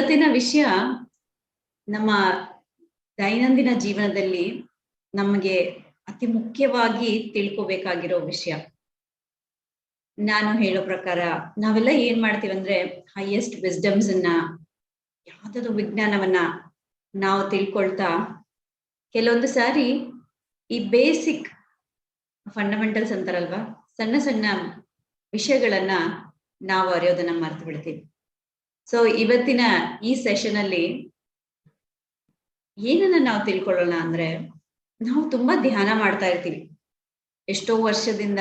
ಇವತ್ತಿನ ವಿಷಯ ನಮ್ಮ ದೈನಂದಿನ ಜೀವನದಲ್ಲಿ ನಮಗೆ ಅತಿ ಮುಖ್ಯವಾಗಿ ತಿಳ್ಕೋಬೇಕಾಗಿರೋ ವಿಷಯ. ನಾನು ಹೇಳೋ ಪ್ರಕಾರ ನಾವೆಲ್ಲ ಏನ್ ಮಾಡ್ತೀವಂದ್ರೆ ಹೈಯೆಸ್ಟ್ ವಿಸ್ಡಮ್ಸ್ ಅನ್ನ, ಯಾವ್ದಾದ್ರು ವಿಜ್ಞಾನವನ್ನ ನಾವು ತಿಳ್ಕೊಳ್ತಾ ಕೆಲವೊಂದು ಸಾರಿ ಈ ಬೇಸಿಕ್ ಫಂಡಮೆಂಟಲ್ಸ್ ಅಂತಾರಲ್ವಾ, ಸಣ್ಣ ಸಣ್ಣ ವಿಷಯಗಳನ್ನ ನಾವು ಅರಿಯೋದನ್ನ ಮರ್ತು ಬಿಡ್ತೀವಿ ಸೊ ಇವತ್ತಿನ ಈ ಸೆಷನ್ ಅಲ್ಲಿ ಏನನ್ನ ನಾವು ತಿಳ್ಕೊಳ್ಳೋಣ ಅಂದ್ರೆ ನಾವು ತುಂಬಾ ಧ್ಯಾನ ಮಾಡ್ತಾ ಇರ್ತೀವಿ. ಎಷ್ಟೋ ವರ್ಷದಿಂದ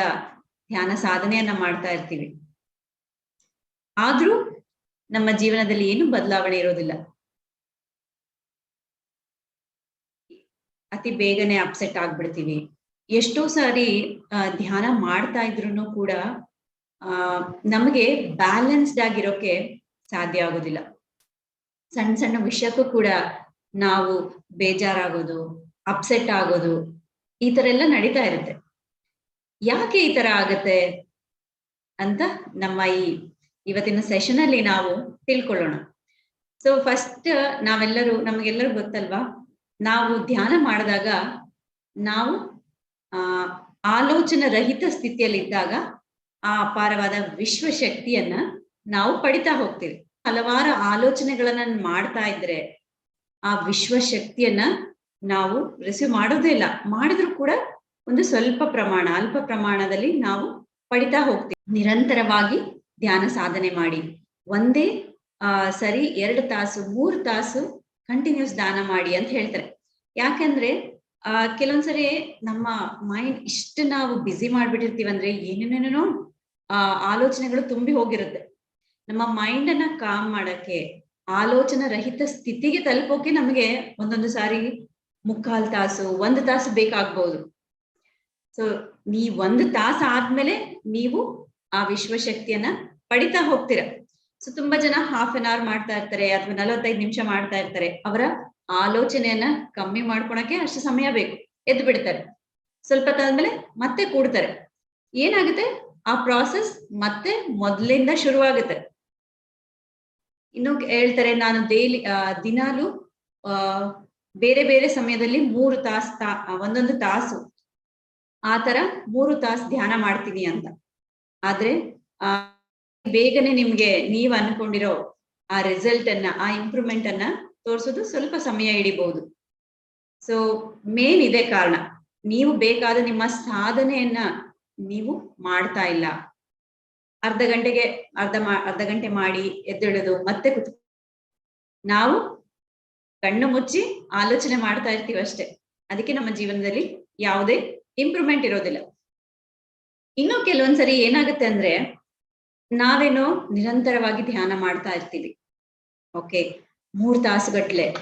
ಧ್ಯಾನ ಸಾಧನೆಯನ್ನ ಮಾಡ್ತಾ ಇರ್ತೀವಿ. ಆದ್ರೂ ನಮ್ಮ ಜೀವನದಲ್ಲಿ ಏನು ಬದಲಾವಣೆ ಇರೋದಿಲ್ಲ. ಅತಿ ಬೇಗನೆ ಅಪ್ಸೆಟ್ ಆಗ್ಬಿಡ್ತೀವಿ. ಎಷ್ಟೋ ಸಾರಿ ಧ್ಯಾನ ಮಾಡ್ತಾ ಇದ್ರು ಕೂಡ, ಆ, ನಮಗೆ ಬ್ಯಾಲೆನ್ಸ್ಡ್ ಆಗಿರೋಕೆ ಸಾಧ್ಯ ಆಗೋದಿಲ್ಲ. ಸಣ್ಣ ಸಣ್ಣ ವಿಷಯಕ್ಕೂ ಕೂಡ ನಾವು ಬೇಜಾರಾಗೋದು ಅಪ್ಸೆಟ್ ಆಗೋದು, ಈ ತರ ಎಲ್ಲ ನಡೀತಾ ಇರುತ್ತೆ. ಯಾಕೆ ಈ ತರ ಆಗತ್ತೆ ಅಂತ ನಮ್ಮ ಈ ಇವತ್ತಿನ ಸೆಷನ್ ಅಲ್ಲಿ ನಾವು ತಿಳ್ಕೊಳ್ಳೋಣ. ಸೊ ಫಸ್ಟ್ ನಾವೆಲ್ಲರೂ ನಮಗೆಲ್ಲರೂ ಗೊತ್ತಲ್ವಾ? ನಾವು ಧ್ಯಾನ ಮಾಡಿದಾಗ ನಾವು, ಆ ಆಲೋಚನಾ ರಹಿತ ಸ್ಥಿತಿಯಲ್ಲಿದ್ದಾಗ ಆ ಅಪಾರವಾದ ವಿಶ್ವಶಕ್ತಿಯನ್ನ ನಾವು ಪಡಿತಾ ಹೋಗ್ತೀವಿ. ಹಲವಾರು ಆಲೋಚನೆಗಳನ್ನ ಮಾಡ್ತಾ ಇದ್ರೆ ಆ ವಿಶ್ವ ಶಕ್ತಿಯನ್ನ ನಾವು ರಿಸೀವ್ ಮಾಡೋದೇ ಇಲ್ಲ. ಮಾಡಿದ್ರು ಕೂಡ ಒಂದು ಸ್ವಲ್ಪ ಪ್ರಮಾಣ, ಅಲ್ಪ ಪ್ರಮಾಣದಲ್ಲಿ ನಾವು ಪಡಿತಾ ಹೋಗ್ತೀವಿ. ನಿರಂತರವಾಗಿ ಧ್ಯಾನ ಸಾಧನೆ ಮಾಡಿ. ಒಂದೇ, ಆ, ಸರಿ, ಎರಡು ತಾಸು, ಮೂರು ತಾಸು ಕಂಟಿನ್ಯೂಸ್ ದಾನ ಮಾಡಿ ಅಂತ ಹೇಳ್ತಾರೆ. ಯಾಕಂದ್ರೆ, ಆ, ಕೆಲವೊಂದ್ಸರಿ ನಮ್ಮ ಮೈಂಡ್ ಇಷ್ಟು ನಾವು ಬ್ಯುಸಿ ಮಾಡ್ಬಿಟ್ಟಿರ್ತೀವಿ ಅಂದ್ರೆ ಏನೇನೇನೋ ಆ, ಆಲೋಚನೆಗಳು ತುಂಬಿ ಹೋಗಿರುತ್ತೆ. ನಮ್ಮ ಮೈಂಡ್ ಅನ್ನ ಕಾಮ್ ಮಾಡಕ್ಕೆ, ಆಲೋಚನಾ ರಹಿತ ಸ್ಥಿತಿಗೆ ತಲುಪೋಕೆ ನಮಗೆ ಒಂದೊಂದು ಸಾರಿ ಮುಕ್ಕಾಲ್ ತಾಸು, ಒಂದು ತಾಸು ಬೇಕಾಗ್ಬಹುದು ಸೊ ನೀ ಒಂದು ತಾಸು ಆದ್ಮೇಲೆ ನೀವು ಆ ವಿಶ್ವಶಕ್ತಿಯನ್ನ ಪಡಿತಾ ಹೋಗ್ತೀರ. ಸೊ ತುಂಬಾ ಜನ ಹಾಫ್ ಅನ್ ಅವರ್ ಮಾಡ್ತಾ ಇರ್ತಾರೆ, ಅಥವಾ ನಲವತ್ತೈದು ನಿಮಿಷ ಮಾಡ್ತಾ ಇರ್ತಾರೆ, ಅವರ ಆಲೋಚನೆಯನ್ನ ಕಮ್ಮಿ ಮಾಡ್ಕೊಳಕ್ಕೆ ಅಷ್ಟು ಸಮಯ ಬೇಕು. ಎದ್ದು ಬಿಡ್ತಾರೆ. ಸ್ವಲ್ಪ ತಾದ್ಮೇಲೆ ಮತ್ತೆ ಕೂಡ್ತಾರೆ. ಏನಾಗುತ್ತೆ? ಆ ಪ್ರಾಸೆಸ್ ಮತ್ತೆ ಮೊದ್ಲಿಂದ ಶುರುವಾಗುತ್ತೆ. ಇನ್ನು ಹೇಳ್ತಾರೆ, ನಾನು ಡೈಲಿ ದಿನಾಲು, ಆ, ಬೇರೆ ಬೇರೆ ಸಮಯದಲ್ಲಿ ಮೂರು ತಾಸು ತಾ, ಒಂದೊಂದು ತಾಸು, ಆ ತರ ಮೂರು ತಾಸು ಧ್ಯಾನ ಮಾಡ್ತೀನಿ ಅಂತ. ಆದ್ರೆ, ಆ, ಬೇಗನೆ ನಿಮ್ಗೆ ನೀವ್ ಅನ್ಕೊಂಡಿರೋ ಆ ರಿಸಲ್ಟ್ ಅನ್ನ, ಆ ಇಂಪ್ರೂವ್ಮೆಂಟ್ ಅನ್ನ ತೋರ್ಸೋದು ಸ್ವಲ್ಪ ಸಮಯ ಹಿಡಿಬಹುದು ಸೊ ಮೇನ್ ಇದೆ ಕಾರಣ. ನೀವು ಬೇಕಾದ ನಿಮ್ಮ ಸಾಧನೆಯನ್ನ ನೀವು ಮಾಡ್ತಾ ಇಲ್ಲ. ಅರ್ಧ ಗಂಟೆಗೆ ಅರ್ಧ ಅರ್ಧ ಗಂಟೆ ಮಾಡಿ ಎದ್ದೇಳೋದು, ಮತ್ತೆ ಕುತ್. ನಾವು ಕಣ್ಣು ಮುಚ್ಚಿ ಆಲೋಚನೆ ಮಾಡ್ತಾ ಇರ್ತೀವಿ ಅಷ್ಟೇ. ಅದಕ್ಕೆ ನಮ್ಮ ಜೀವನದಲ್ಲಿ ಯಾವುದೇ ಇಂಪ್ರೂವ್ಮೆಂಟ್ ಇರೋದಿಲ್ಲ. ಇನ್ನು ಕೆಲವೊಂದ್ಸರಿ ಏನಾಗುತ್ತೆ ಅಂದ್ರೆ, ನಾವೇನೋ ನಿರಂತರವಾಗಿ ಧ್ಯಾನ ಮಾಡ್ತಾ ಇರ್ತೀವಿ. ಓಕೆ ಮೂರ್ ತಾಸುಗಟ್ಲೆ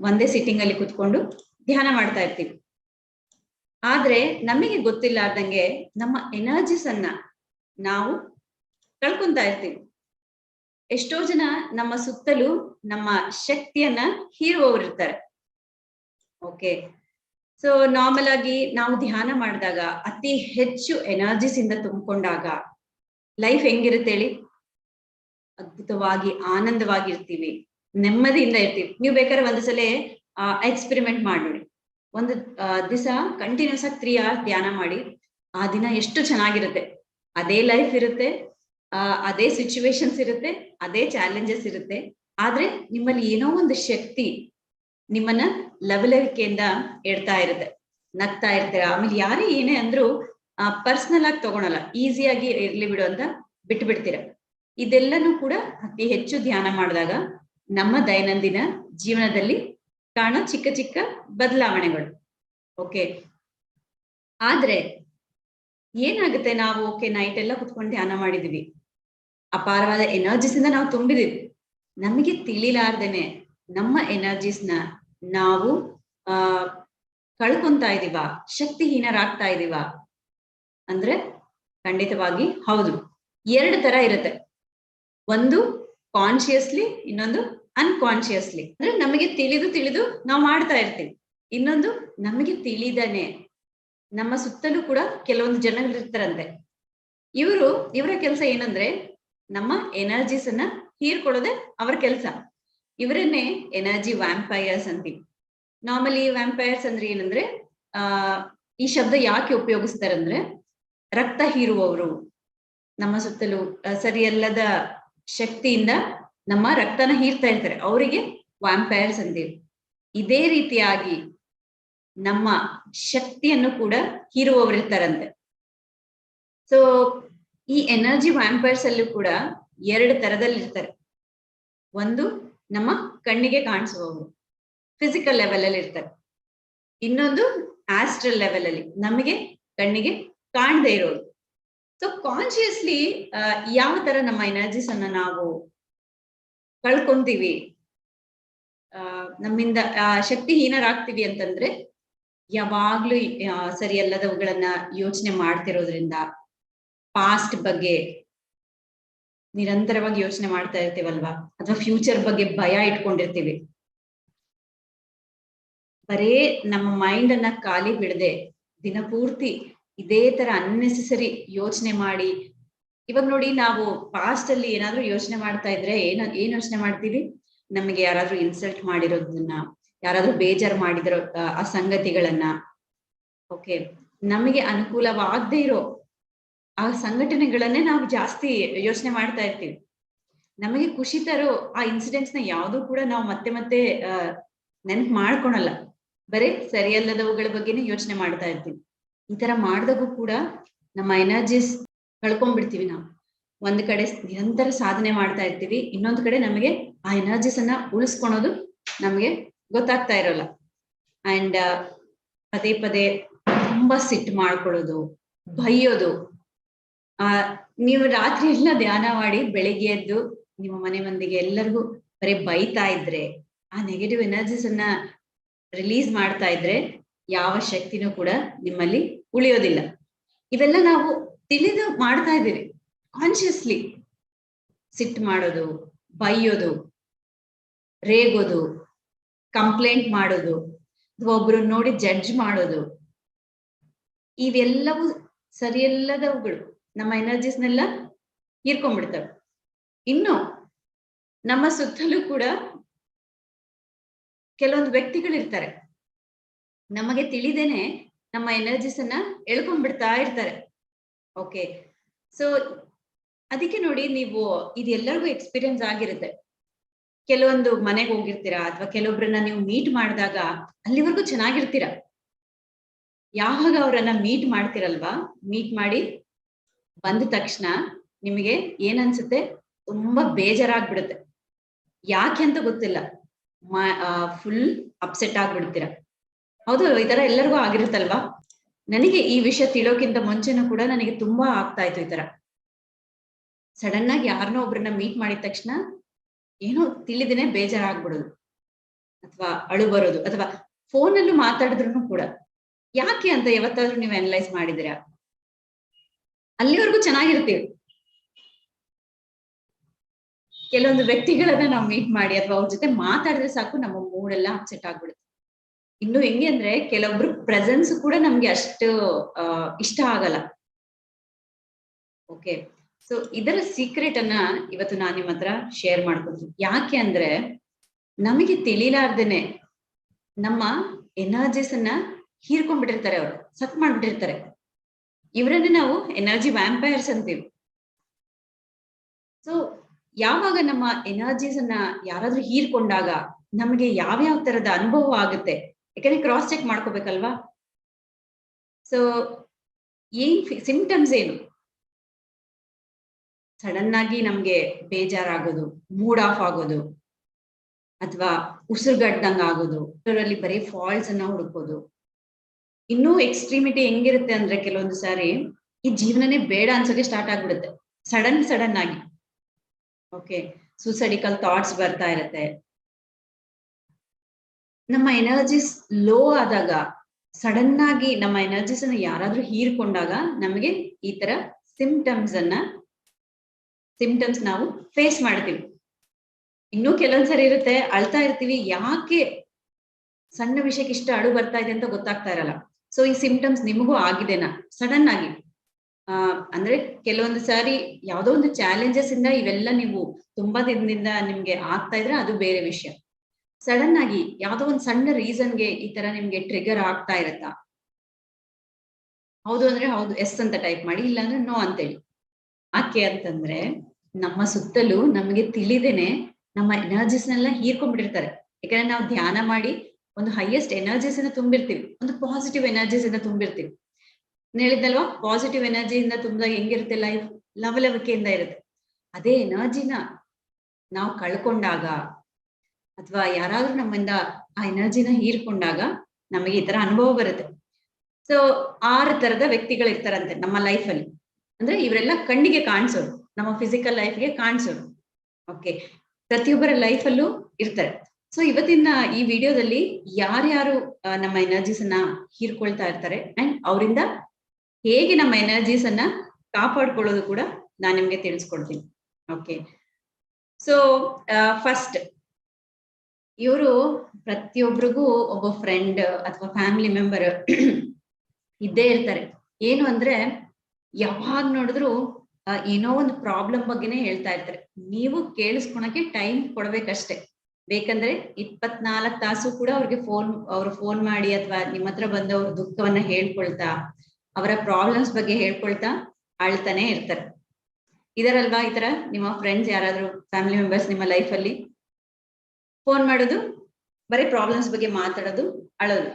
ಒಂದೇ ಸಿಟ್ಟಿಂಗ್ ಅಲ್ಲಿ ಕುತ್ಕೊಂಡು ಧ್ಯಾನ ಮಾಡ್ತಾ ಇರ್ತೀವಿ. ಆದ್ರೆ ನಮಗೆ ಗೊತ್ತಿಲ್ಲಾರ್ದಂಗೆ ನಮ್ಮ ಎನರ್ಜಿಸ್ ಅನ್ನ ನಾವು ಕಳ್ಕೊಂತಾ ಇರ್ತೀವಿ ಎಷ್ಟೋ ಜನ ನಮ್ಮ ಸುತ್ತಲೂ ನಮ್ಮ ಶಕ್ತಿಯನ್ನ ಹೀರುವವರು ಇರ್ತಾರೆ. ಓಕೆ ಸೊ ನಾರ್ಮಲ್ ಆಗಿ ನಾವು ಧ್ಯಾನ ಮಾಡಿದಾಗ, ಅತಿ ಹೆಚ್ಚು ಎನರ್ಜಿಸ್ ಇಂದ ತುಂಬಿಕೊಂಡಾಗ ಲೈಫ್ ಹೆಂಗಿರುತ್ತೆ ಹೇಳಿ? ಅದ್ಭುತವಾಗಿ ಆನಂದವಾಗಿರ್ತೀವಿ. ನೆಮ್ಮದಿಯಿಂದ ಇರ್ತೀವಿ. ನೀವು ಬೇಕಾದ್ರೆ ಒಂದ್ಸಲ ಎಕ್ಸ್ಪೆರಿಮೆಂಟ್ ಮಾಡಿ ಒಂದು ದಿವಸ ಕಂಟಿನ್ಯೂಸ್ ಆಗಿ ತ್ರೀ ಅವರ್ಸ್ ಧ್ಯಾನ ಮಾಡಿ, ಆ ದಿನ ಎಷ್ಟು ಚೆನ್ನಾಗಿರುತ್ತೆ? ಅದೇ ಲೈಫ್ ಇರುತ್ತೆ. ಅದೇ ಸಿಚುವೇಶನ್ಸ್ ಇರುತ್ತೆ, ಅದೇ ಚಾಲೆಂಜಸ್ ಇರುತ್ತೆ. ಆದ್ರೆ ನಿಮ್ಮಲ್ಲಿ ಏನೋ ಒಂದು ಶಕ್ತಿ ನಿಮ್ಮನ್ನ ಲವಲವಿಕೆಯಿಂದ ಎಡ್ತಾ ಇರುತ್ತೆ, ನಗ್ತಾ ಇರ್ತೀರ ಆಮೇಲೆ ಯಾರೇ ಏನೇ ಅಂದ್ರೂ ಪರ್ಸನಲ್ ಆಗಿ ತಗೊಳಲ್ಲ ಈಸಿಯಾಗಿ ಇರ್ಲಿ ಬಿಡು ಅಂತ ಬಿಟ್ಟು ಬಿಡ್ತೀರ ಇದೆಲ್ಲನೂ ಕೂಡ ಅತಿ ಹೆಚ್ಚು ಧ್ಯಾನ ಮಾಡಿದಾಗ ನಮ್ಮ ದೈನಂದಿನ ಜೀವನದಲ್ಲಿ ಕಾಣೋ ಚಿಕ್ಕ ಚಿಕ್ಕ ಬದಲಾವಣೆಗಳು. ಓಕೆ ಆದ್ರೆ ಏನಾಗುತ್ತೆ ನಾವು ಓಕೆ ನೈಟ್ ಎಲ್ಲ ಕುತ್ಕೊಂಡು ಧ್ಯಾನ ಮಾಡಿದೀವಿ ಅಪಾರವಾದ ಎನರ್ಜಿಸ್ ಇಂದ ನಾವು ತುಂಬಿದೀವಿ. ನಮಗೆ ತಿಳಿಲಾರ್ದೇನೆ ನಮ್ಮ ಎನರ್ಜಿಸ್ನ ನಾವು, ಆ, ಕಳ್ಕೊಂತಾ ಇದೀವ, ಶಕ್ತಿಹೀನರಾಗ್ತಾ ಇದೀವ ಅಂದ್ರೆ ಖಂಡಿತವಾಗಿ ಹೌದು. ಎರಡು ತರ ಇರುತ್ತೆ. ಒಂದು ಕಾನ್ಶಿಯಸ್ಲಿ ಇನ್ನೊಂದು ಅನ್ಕಾನ್ಶಿಯಸ್ಲಿ ಅಂದ್ರೆ ನಮಗೆ ತಿಳಿದು ತಿಳಿದು ನಾವು ಮಾಡ್ತಾ ಇರ್ತೀವಿ. ಇನ್ನೊಂದು ನಮಗೆ ತಿಳಿದನೆ ನಮ್ಮ ಸುತ್ತಲೂ ಕೂಡ ಕೆಲವೊಂದು ಜನಗಳಿರ್ತಾರಂತೆ ಇವರು, ಇವರ ಕೆಲಸ ಏನಂದ್ರೆ ನಮ್ಮ ಎನರ್ಜೀಸ್ ಅನ್ನ ಹೀರ್ಕೊಳ್ಳೋದೆ ಅವರ ಕೆಲಸ. ಇವರನ್ನೇ ಎನರ್ಜಿ ವ್ಯಾಂಪೈರ್ಸ್ ಅಂತೀವಿ. ನಾರ್ಮಲಿ ವ್ಯಾಂಪೈರ್ಸ್ ಅಂದ್ರೆ ಏನಂದ್ರೆ, ಆ, ಈ ಶಬ್ದ ಯಾಕೆ ಉಪಯೋಗಿಸ್ತಾರಂದ್ರೆ, ರಕ್ತ ಹೀರುವವರು. ನಮ್ಮ ಸುತ್ತಲೂ ಸರಿಯಲ್ಲದ ಶಕ್ತಿಯಿಂದ ನಮ್ಮ ರಕ್ತನ ಹೀರ್ತಾ ಇರ್ತಾರೆ. ಅವರಿಗೆ ವ್ಯಾಂಪೈರ್ಸ್ ಅಂತೀವಿ. ಇದೇ ರೀತಿಯಾಗಿ ನಮ್ಮ ಶಕ್ತಿಯನ್ನು ಕೂಡ ಹೀರುವವರಿರ್ತಾರಂತೆ. ಸೊ ಈ ಎನರ್ಜಿ ವ್ಯಾಂಪೈರ್ಸ್ ಅಲ್ಲೂ ಕೂಡ ಎರಡು ತರದಲ್ಲಿ ಇರ್ತಾರೆ ಒಂದು ನಮ್ಮ ಕಣ್ಣಿಗೆ ಕಾಣಿಸುವವರು ಫಿಸಿಕಲ್ ಲೆವೆಲ್ ಅಲ್ಲಿ ಇರ್ತಾರೆ. ಇನ್ನೊಂದು ಆಸ್ಟ್ರಲ್ ಲೆವೆಲ್ ಅಲ್ಲಿ ನಮಗೆ ಕಣ್ಣಿಗೆ ಕಾಣದೇ ಇರೋದು ಸೊ ಕಾನ್ಶಿಯಸ್ಲಿ ಯಾವ ತರ ನಮ್ಮ ಎನರ್ಜೀಸ್ ಅನ್ನ ನಾವು ಕಳ್ಕೊಂತೀವಿ ನಮ್ಮಿಂದ ಶಕ್ತಿಹೀನರಾಗ್ತೀವಿ ಅಂತಂದ್ರೆ, ಯಾವಾಗ್ಲೂ ಸರಿ ಸರಿಯಲ್ಲದವುಗಳನ್ನ ಯೋಚನೆ ಮಾಡ್ತಿರೋದ್ರಿಂದ ಪಾಸ್ಟ್ ಬಗ್ಗೆ ನಿರಂತರವಾಗಿ ಯೋಚನೆ ಮಾಡ್ತಾ ಇರ್ತೀವಲ್ವಾ? ಅಥವಾ ಫ್ಯೂಚರ್ ಬಗ್ಗೆ ಭಯ ಇಟ್ಕೊಂಡಿರ್ತೀವಿ. ಬರೇ ನಮ್ಮ ಮೈಂಡ್ ಅನ್ನ ಖಾಲಿ ಬಿಡದೆ ದಿನಪೂರ್ತಿ ಇದೇ ತರ ಅನ್ನೆಸೆಸರಿ ಯೋಚನೆ ಮಾಡಿ. ಇವಾಗ ನೋಡಿ ನಾವು ಪಾಸ್ಟ್ ಅಲ್ಲಿ ಏನಾದ್ರೂ ಯೋಚನೆ ಮಾಡ್ತಾ ಇದ್ರೆ ಏನ ಏನ್ ಯೋಚನೆ ಮಾಡ್ತೀವಿ? ನಮಗೆ ಯಾರಾದ್ರೂ ಇನ್ಸಲ್ಟ್ ಮಾಡಿರೋದನ್ನ ಯಾರಾದ್ರೂ ಬೇಜಾರ್ ಮಾಡಿದಿರೋ ಆ, ಸಂಗತಿಗಳನ್ನ. ಓಕೆ ನಮಗೆ ಅನುಕೂಲವಾಗದೇ ಇರೋ ಆ ಸಂಘಟನೆಗಳನ್ನೇ ನಾವು ಜಾಸ್ತಿ ಯೋಚನೆ ಮಾಡ್ತಾ ಇರ್ತೀವಿ. ನಮಗೆ ಖುಷಿ ತರೋ ಆ ಇನ್ಸಿಡೆಂಟ್ಸ್ನ ಯಾವ್ದು ಕೂಡ ನಾವು ಮತ್ತೆ ಮತ್ತೆ ಅಹ್ ನೆನಪು ಮಾಡ್ಕೊಳಲ್ಲ. ಬರೀ ಸರಿಯಲ್ಲದವುಗಳ ಬಗ್ಗೆನೇ ಯೋಚನೆ ಮಾಡ್ತಾ ಇರ್ತೀವಿ. ಈ ತರ ಮಾಡಿದಾಗೂ ಕೂಡ ನಮ್ಮ ಎನರ್ಜೀಸ್ ಕಳ್ಕೊಂಡ್ಬಿಡ್ತೀವಿ ನಾವು. ಒಂದ್ ಕಡೆ ನಿರಂತರ ಸಾಧನೆ ಮಾಡ್ತಾ ಇರ್ತೀವಿ, ಇನ್ನೊಂದ್ ಕಡೆ ನಮಗೆ ಆ ಎನರ್ಜೀಸ್ ಅನ್ನ ಉಳಿಸ್ಕೊಳೋದು ನಮಗೆ ಗೊತ್ತಾಗ್ತಾ ಇರೋಲ್ಲ. ಅಂಡ್ ಪದೇ ಪದೇ ತುಂಬಾ ಸಿಟ್ಟು ಮಾಡ್ಕೊಳ್ಳೋದು ಬೈಯೋದು ಆ, ನೀವು ರಾತ್ರಿ ಎಲ್ಲ ಧ್ಯಾನ ಮಾಡಿ ಬೆಳಿಗ್ಗೆ ಎದ್ದು ನಿಮ್ಮ ಮನೆ ಮಂದಿಗೆ ಎಲ್ಲರಿಗೂ ಬರೀ ಬೈತಾ ಇದ್ರೆ, ಆ ನೆಗೆಟಿವ್ ಎನರ್ಜೀಸ್ ಅನ್ನ ರಿಲೀಸ್ ಮಾಡ್ತಾ ಇದ್ರೆ ಯಾವ ಶಕ್ತಿನೂ ಕೂಡ ನಿಮ್ಮಲ್ಲಿ ಉಳಿಯೋದಿಲ್ಲ. ಇವೆಲ್ಲ ನಾವು ತಿಳಿದು ಮಾಡ್ತಾ ಇದ್ದೀವಿ. ಕಾನ್ಶಿಯಸ್ಲಿ ಸಿಟ್ ಮಾಡೋದು, ಬೈಯೋದು, ರೇಗೋದು ಕಂಪ್ಲೇಂಟ್ ಮಾಡೋದು, ಅಥವಾ ಒಬ್ರು ನೋಡಿ ಜಡ್ಜ್ ಮಾಡೋದು, ಇವೆಲ್ಲವೂ ಸರಿಯಲ್ಲದವುಗಳು. ನಮ್ಮ ಎನರ್ಜೀಸ್ನೆಲ್ಲ ಹೀರ್ಕೊಂಡ್ಬಿಡ್ತವೆ. ಇನ್ನು ನಮ್ಮ ಸುತ್ತಲೂ ಕೂಡ ಕೆಲವೊಂದು ವ್ಯಕ್ತಿಗಳಿರ್ತಾರೆ. ನಮಗೆ ತಿಳಿದೇನೆ ನಮ್ಮ ಎನರ್ಜೀಸ್ ಅನ್ನ ಎಳ್ಕೊಂಡ್ಬಿಡ್ತಾ ಇರ್ತಾರೆ. ಓಕೆ ಸೊ ಅದಕ್ಕೆ ನೋಡಿ ನೀವು ಇದು ಎಲ್ಲರಿಗೂ ಎಕ್ಸ್ಪೀರಿಯನ್ಸ್ ಆಗಿರುತ್ತೆ. ಕೆಲವೊಂದು ಮನೆಗೆ ಹೋಗಿರ್ತೀರಾ ಅಥವಾ ಕೆಲವೊಬ್ರನ್ನ ನೀವು ಮೀಟ್ ಮಾಡಿದಾಗ ಅಲ್ಲಿವರೆಗೂ ಚೆನ್ನಾಗಿರ್ತೀರಾ? ಯಾವಾಗ ಅವರನ್ನ ಮೀಟ್ ಮಾಡ್ತಿರಲ್ವಾ? ಮೀಟ್ ಮಾಡಿ ಬಂದ ತಕ್ಷಣ ನಿಮಗೆ ಏನನ್ಸುತ್ತೆ ತುಂಬಾ ಬೇಜಾರಾಗ್ಬಿಡುತ್ತೆ. ಯಾಕೆ ಅಂತ ಗೊತ್ತಿಲ್ಲ. ಫುಲ್ ಅಪ್ಸೆಟ್ ಆಗ್ಬಿಡ್ತೀರಾ. ಹೌದು, ಈ ತರ ಎಲ್ಲರಿಗೂ ಆಗಿರುತ್ತಲ್ವಾ? ನನಗೆ ಈ ವಿಷಯ ತಿಳೋಕ್ಕಿಂತ ಮುಂಚೆನೂ ಕೂಡ ನನಗೆ ತುಂಬಾ ಆಗ್ತಾ ಇತ್ತು ಈ ತರ. ಸಡನ್ ಆಗಿ ಯಾರನ್ನೋ ಒಬ್ರನ್ನ ಮೀಟ್ ಮಾಡಿದ ತಕ್ಷಣ ಏನೋ ತಿಳಿದೇನೆ ಬೇಜಾರಾಗ್ಬಿಡೋದು. ಅಥವಾ ಅಳು ಬರೋದು ಅಥವಾ ಫೋನಲ್ಲೂ ಮಾತಾಡಿದ್ರು ಕೂಡ. ಯಾಕೆ ಅಂತ ಯಾವತ್ತಾದ್ರೂ ನೀವು ಅನಲೈಸ್ ಮಾಡಿದಿರಾ ಅಲ್ಲಿವರೆಗೂ ಚೆನ್ನಾಗಿರ್ತೀವಿ ಕೆಲವೊಂದು ವ್ಯಕ್ತಿಗಳನ್ನ ನಾವು ಮೀಟ್ ಮಾಡಿ ಅಥವಾ ಅವ್ರ ಜೊತೆ ಮಾತಾಡಿದ್ರೆ ಸಾಕು ನಮ್ಮ ಮೂಡ್ ಎಲ್ಲ ಅಪ್ಸೆಟ್ ಆಗ್ಬಿಡುತ್ತೆ. ಇನ್ನು ಹೆಂಗೆ ಅಂದ್ರೆ ಕೆಲವೊಬ್ರು ಪ್ರೆಸೆನ್ಸ್ ಕೂಡ ನಮ್ಗೆ ಅಷ್ಟು ಇಷ್ಟ ಆಗಲ್ಲ. ಓಕೆ ಸೊ ಇದರ ಸೀಕ್ರೆಟ್ ಅನ್ನ ಇವತ್ತು ನಾನು ನಿಮ್ಮ ಹತ್ರ ಶೇರ್ ಮಾಡ್ಕೊತೀನಿ. ಯಾಕೆ ಅಂದ್ರೆ ನಮಗೆ ತಿಳಿಲಾರ್ದೇನೆ ನಮ್ಮ ಎನರ್ಜೀಸ್ ಅನ್ನ ಹೀರ್ಕೊಂಡ್ಬಿಟ್ಟಿರ್ತಾರೆ ಅವರು. ಸತ್ ಮಾಡ್ಬಿಟ್ಟಿರ್ತಾರೆ. ಇವರನ್ನೇ ನಾವು ಎನರ್ಜಿ ವ್ಯಾಂಪೈರ್ಸ್ ಅಂತೀವಿ. ಸೊ ಯಾವಾಗ ನಮ್ಮ ಎನರ್ಜೀಸ್ ಅನ್ನ ಯಾರಾದ್ರೂ ಹೀರ್ಕೊಂಡಾಗ ನಮಗೆ ಯಾವ್ಯಾವ ತರದ ಅನುಭವ ಆಗುತ್ತೆ? ಯಾಕಂದ್ರೆ ಕ್ರಾಸ್ ಚೆಕ್ ಮಾಡ್ಕೋಬೇಕಲ್ವಾ? ಸೊ ಏನ್ ಸಿಂಪ್ಟಮ್ಸ್ ಏನು? ಸಡನ್ ಆಗಿ ನಮ್ಗೆ ಬೇಜಾರಾಗೋದು ಮೂಡ್ ಆಫ್ ಆಗೋದು, ಅಥವಾ ಉಸಿರುಗಟ್ಟಂಗ್ ಆಗೋದು ಅದರಲ್ಲಿ ಬರೀ ಫಾಲ್ಸ್ ಅನ್ನ ಹುಡುಕೋದು. ಇನ್ನೂ ಎಕ್ಸ್ಟ್ರೀಮಿಟಿ ಹೆಂಗಿರುತ್ತೆ ಅಂದ್ರೆ ಕೆಲವೊಂದು ಸಾರಿ, ಈ ಜೀವನನೇ ಬೇಡ ಅನ್ಸೋಕೆ ಸ್ಟಾರ್ಟ್ ಆಗ್ಬಿಡುತ್ತೆ. ಸಡನ್ ಸಡನ್ ಆಗಿ. ಓಕೆ ಸೂಸೈಡಿಕಲ್ ಥಾಟ್ಸ್ ಬರ್ತಾ ಇರತ್ತೆ. ನಮ್ಮ ಎನರ್ಜಿಸ್ ಲೋ ಆದಾಗ ಸಡನ್ ಆಗಿ ನಮ್ಮ ಎನರ್ಜೀಸ್ ಅನ್ನ ಯಾರಾದ್ರೂ ಹೀರ್ಕೊಂಡಾಗ ನಮಗೆ ಈ ತರ ಸಿಂಪ್ಟಮ್ಸ್ ಅನ್ನ ಸಿಂಪ್ಟಮ್ಸ್ ನಾವು ಫೇಸ್ ಮಾಡ್ತೀವಿ. ಇನ್ನೂ ಕೆಲವೊಂದ್ಸರಿ ಇರುತ್ತೆ, ಅಳ್ತಾ ಇರ್ತೀವಿ. ಯಾಕೆ ಸಣ್ಣ ವಿಷಯಕ್ಕೆ ಇಷ್ಟ ಅಳು ಬರ್ತಾ ಇದೆ ಅಂತ ಗೊತ್ತಾಗ್ತಾ ಇರಲ್ಲ. ಸೊ ಈ ಸಿಂಪ್ಟಮ್ಸ್ ನಿಮಗೂ ಆಗಿದೆನಾ? ಸಡನ್ ಆಗಿ. ಅಂದ್ರೆ ಕೆಲವೊಂದು ಸಾರಿ ಯಾವುದೋ ಒಂದು ಚಾಲೆಂಜಸ್ ಇಂದ ಇವೆಲ್ಲ ನೀವು ತುಂಬಾ ದಿನದಿಂದ ನಿಮ್ಗೆ ಆಗ್ತಾ ಇದ್ರೆ ಅದು ಬೇರೆ ವಿಷಯ. ಸಡನ್ ಆಗಿ ಯಾವುದೋ ಒಂದು ಸಣ್ಣ ರೀಸನ್ಗೆ ಈ ತರ ನಿಮ್ಗೆ ಟ್ರಿಗರ್ ಆಗ್ತಾ ಇರತ್ತಾ? ಹೌದು ಅಂದ್ರೆ ಹೌದು ಎಸ್ ಅಂತ ಟೈಪ್ ಮಾಡಿ ಇಲ್ಲ ಅಂದ್ರೆ ನೋ ಅಂತೇಳಿ. ಯಾಕೆ ಅಂತಂದ್ರೆ ನಮ್ಮ ಸುತ್ತಲೂ ನಮಗೆ ತಿಳಿದೇನೆ ನಮ್ಮ ಎನರ್ಜಿಸ್ನೆಲ್ಲ ಹೀರ್ಕೊಂಡ್ಬಿಟ್ಟಿರ್ತಾರೆ. ಯಾಕಂದ್ರೆ ನಾವು ಧ್ಯಾನ ಮಾಡಿ ಒಂದು ಹೈಯೆಸ್ಟ್ ಎನರ್ಜೀಸ್ ಇಂದ ತುಂಬಿರ್ತೀವಿ. ಒಂದು ಪಾಸಿಟಿವ್ ಎನರ್ಜೀಸ್ ಇಂದ ತುಂಬಿರ್ತೀವಿ. ಹೇಳಿದ್ನಲ್ವಾ? ಪಾಸಿಟಿವ್ ಎನರ್ಜಿಯಿಂದ ತುಂಬಿದಾಗ ಹೆಂಗಿರುತ್ತೆ ಲೈಫ್ ಲವಲವಿಕೆಯಿಂದ ಇರುತ್ತೆ. ಅದೇ ಎನರ್ಜಿನ ನಾವು ಕಳ್ಕೊಂಡಾಗ ಅಥವಾ ಯಾರಾದ್ರೂ ನಮ್ಮಿಂದ ಆ ಎನರ್ಜಿನ ಹೀರ್ಕೊಂಡಾಗ ನಮಗೆ ಈ ತರ ಅನುಭವ ಬರುತ್ತೆ. ಸೊ ಆರು ತರದ ವ್ಯಕ್ತಿಗಳು ಇರ್ತಾರಂತೆ ನಮ್ಮ ಲೈಫ್ ಅಲ್ಲಿ. ಅಂದ್ರೆ ಇವರೆಲ್ಲ ಕಣ್ಣಿಗೆ ಕಾಣಿಸೋರು. ನಮ್ಮ ಫಿಸಿಕಲ್ ಲೈಫ್ಗೆ ಕಾಣಿಸೋರು. ಓಕೆ ಪ್ರತಿಯೊಬ್ಬರ ಲೈಫಲ್ಲೂ ಇರ್ತಾರೆ. ಸೊ ಇವತ್ತಿನ ಈ ವಿಡಿಯೋದಲ್ಲಿ ಯಾರ್ಯಾರು ನಮ್ಮ ಎನರ್ಜೀಸ್ ಅನ್ನ ಹೀರ್ಕೊಳ್ತಾ ಇರ್ತಾರೆ ಅಂಡ್ ಅವರಿಂದ ಹೇಗೆ ನಮ್ಮ ಎನರ್ಜೀಸ್ ಅನ್ನ ಕಾಪಾಡ್ಕೊಳ್ಳೋದು ಕೂಡ ನಾನ್ ನಿಮ್ಗೆ ತಿಳಿಸ್ಕೊಡ್ತೀನಿ. ಓಕೆ ಸೊ ಫಸ್ಟ್ ಇವರು ಪ್ರತಿಯೊಬ್ಬರಿಗೂ ಒಬ್ಬ ಫ್ರೆಂಡ್ ಅಥವಾ ಫ್ಯಾಮಿಲಿ ಮೆಂಬರ್ ಇದ್ದೇ ಇರ್ತಾರೆ. ಏನು ಅಂದ್ರೆ ಯಾವಾಗ ನೋಡಿದ್ರು ಏನೋ ಒಂದು ಪ್ರಾಬ್ಲಮ್ ಬಗ್ಗೆನೇ ಹೇಳ್ತಾ ಇರ್ತಾರೆ. ನೀವು ಕೇಳಿಸ್ಕೊಳಕ್ಕೆ ಟೈಮ್ ಕೊಡ್ಬೇಕಷ್ಟೇ. ಬೇಕಂದ್ರೆ ಇಪ್ಪತ್ನಾಲ್ಕು ತಾಸು ಕೂಡ ಅವ್ರಿಗೆ ಫೋನ್ ಅವ್ರು ಫೋನ್ ಮಾಡಿ ಅಥವಾ ನಿಮ್ಮ ಹತ್ರ ಬಂದು ಅವ್ರ ದುಃಖವನ್ನ ಹೇಳ್ಕೊಳ್ತಾ, ಅವರ ಪ್ರಾಬ್ಲಮ್ಸ್ ಬಗ್ಗೆ ಹೇಳ್ಕೊಳ್ತಾ ಅಳ್ತಾನೆ ಇರ್ತಾರೆ. ಇದರಲ್ವಾ ಈ ತರ ನಿಮ್ಮ ಫ್ರೆಂಡ್ಸ್ ಯಾರಾದ್ರೂ ಫ್ಯಾಮಿಲಿ ಮೆಂಬರ್ಸ್ ನಿಮ್ಮ ಲೈಫ್ ಅಲ್ಲಿ? ಫೋನ್ ಮಾಡೋದು, ಬರೀ ಪ್ರಾಬ್ಲಮ್ಸ್ ಬಗ್ಗೆ ಮಾತಾಡೋದು, ಅಳೋದು.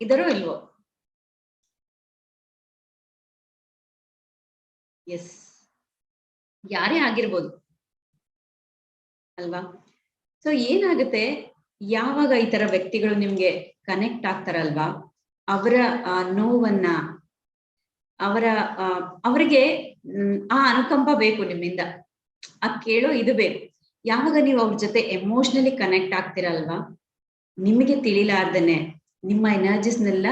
ಇದರೋ ಇಲ್ವೋ? ಎಸ್ ಯಾರೇ ಆಗಿರ್ಬೋದು. ಅಲ್ವಾ? ಸೊ ಏನಾಗುತ್ತೆ? ಯಾವಾಗ ಈ ತರ ವ್ಯಕ್ತಿಗಳು ನಿಮ್ಗೆ ಕನೆಕ್ಟ್ ಆಗ್ತಾರಲ್ವಾ? ಅವರ ನೋವನ್ನ, ಅವರ ಅವರಿಗೆ ಆ ಅನುಕಂಪ ಬೇಕು ನಿಮ್ಮಿಂದ. ಆ ಕೇಳೋ ಇದು ಬೇಕು. ಯಾವಾಗ ನೀವು ಅವ್ರ ಜೊತೆ ಎಮೋಷನಲಿ ಕನೆಕ್ಟ್ ಆಗ್ತಿರಲ್ವಾ? ನಿಮಗೆ ತಿಳಿಲಾರ್ದನೆ ನಿಮ್ಮ ಎನರ್ಜಿಸ್ನೆಲ್ಲ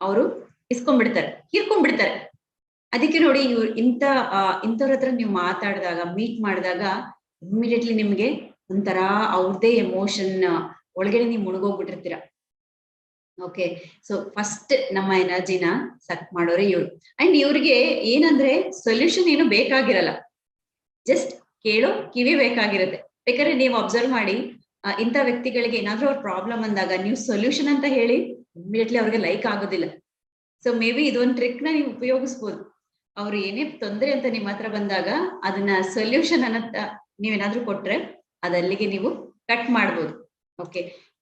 ಅವರು ಇಸ್ಕೊಂಡ್ಬಿಡ್ತಾರೆ, ಹೀರ್ಕೊಂಡ್ಬಿಡ್ತಾರೆ. ಅದಕ್ಕೆ ನೋಡಿ ಇವ್ರು ಇಂಥ ಇಂಥವ್ರ ಹತ್ರ ನೀವು ಮಾತಾಡಿದಾಗ ಮೀಟ್ ಮಾಡಿದಾಗ ಇಮಿಡಿಯೇಟ್ಲಿ ನಿಮ್ಗೆ ಒಂಥರ ಅವ್ರದೇ ಎಮೋಷನ್ ಒಳಗಡೆ ನೀವು ಮುಳುಗೋಗ್ಬಿಟ್ಟಿರ್ತೀರ. ಓಕೆ ಸೊ ಫಸ್ಟ್ ನಮ್ಮ ಎನರ್ಜಿನ ಸಕ್ ಮಾಡೋರೆ ಇವ್ರು. ಅಂಡ್ ಇವ್ರಿಗೆ ಏನಂದ್ರೆ ಸೊಲ್ಯೂಷನ್ ಏನು ಬೇಕಾಗಿರಲ್ಲ. ಜಸ್ಟ್ ಕೇಳೋ ಕಿವಿ ಬೇಕಾಗಿರುತ್ತೆ. ಬೇಕಾದ್ರೆ ನೀವು ಅಬ್ಸರ್ವ್ ಮಾಡಿ ಇಂಥ ವ್ಯಕ್ತಿಗಳಿಗೆ ಏನಾದ್ರೂ ಅವ್ರ ಪ್ರಾಬ್ಲಮ್ ಅಂದಾಗ ನೀವು ಸೊಲ್ಯೂಷನ್ ಅಂತ ಹೇಳಿ ಇಮಿಡಿಯೇಟ್ಲಿ ಅವ್ರಿಗೆ ಲೈಕ್ ಆಗೋದಿಲ್ಲ. ಸೊ ಮೇ ಬಿ ಇದೊಂದು ಟ್ರಿಕ್ನ ನೀವು ಉಪಯೋಗಿಸ್ಬೋದು. ಅವ್ರು ಏನೇ ತೊಂದರೆ ಅಂತ ನಿಮ್ಮ ಹತ್ರ ಬಂದಾಗ ಅದನ್ನ ಸೊಲ್ಯೂಷನ್ ಅನ್ನತ್ತ ನೀವೇನಾದ್ರೂ ಕೊಟ್ರೆ ಅದಲ್ಲಿಗೆ ನೀವು ಕಟ್ ಮಾಡ್ಬೋದು. ಓಕೆ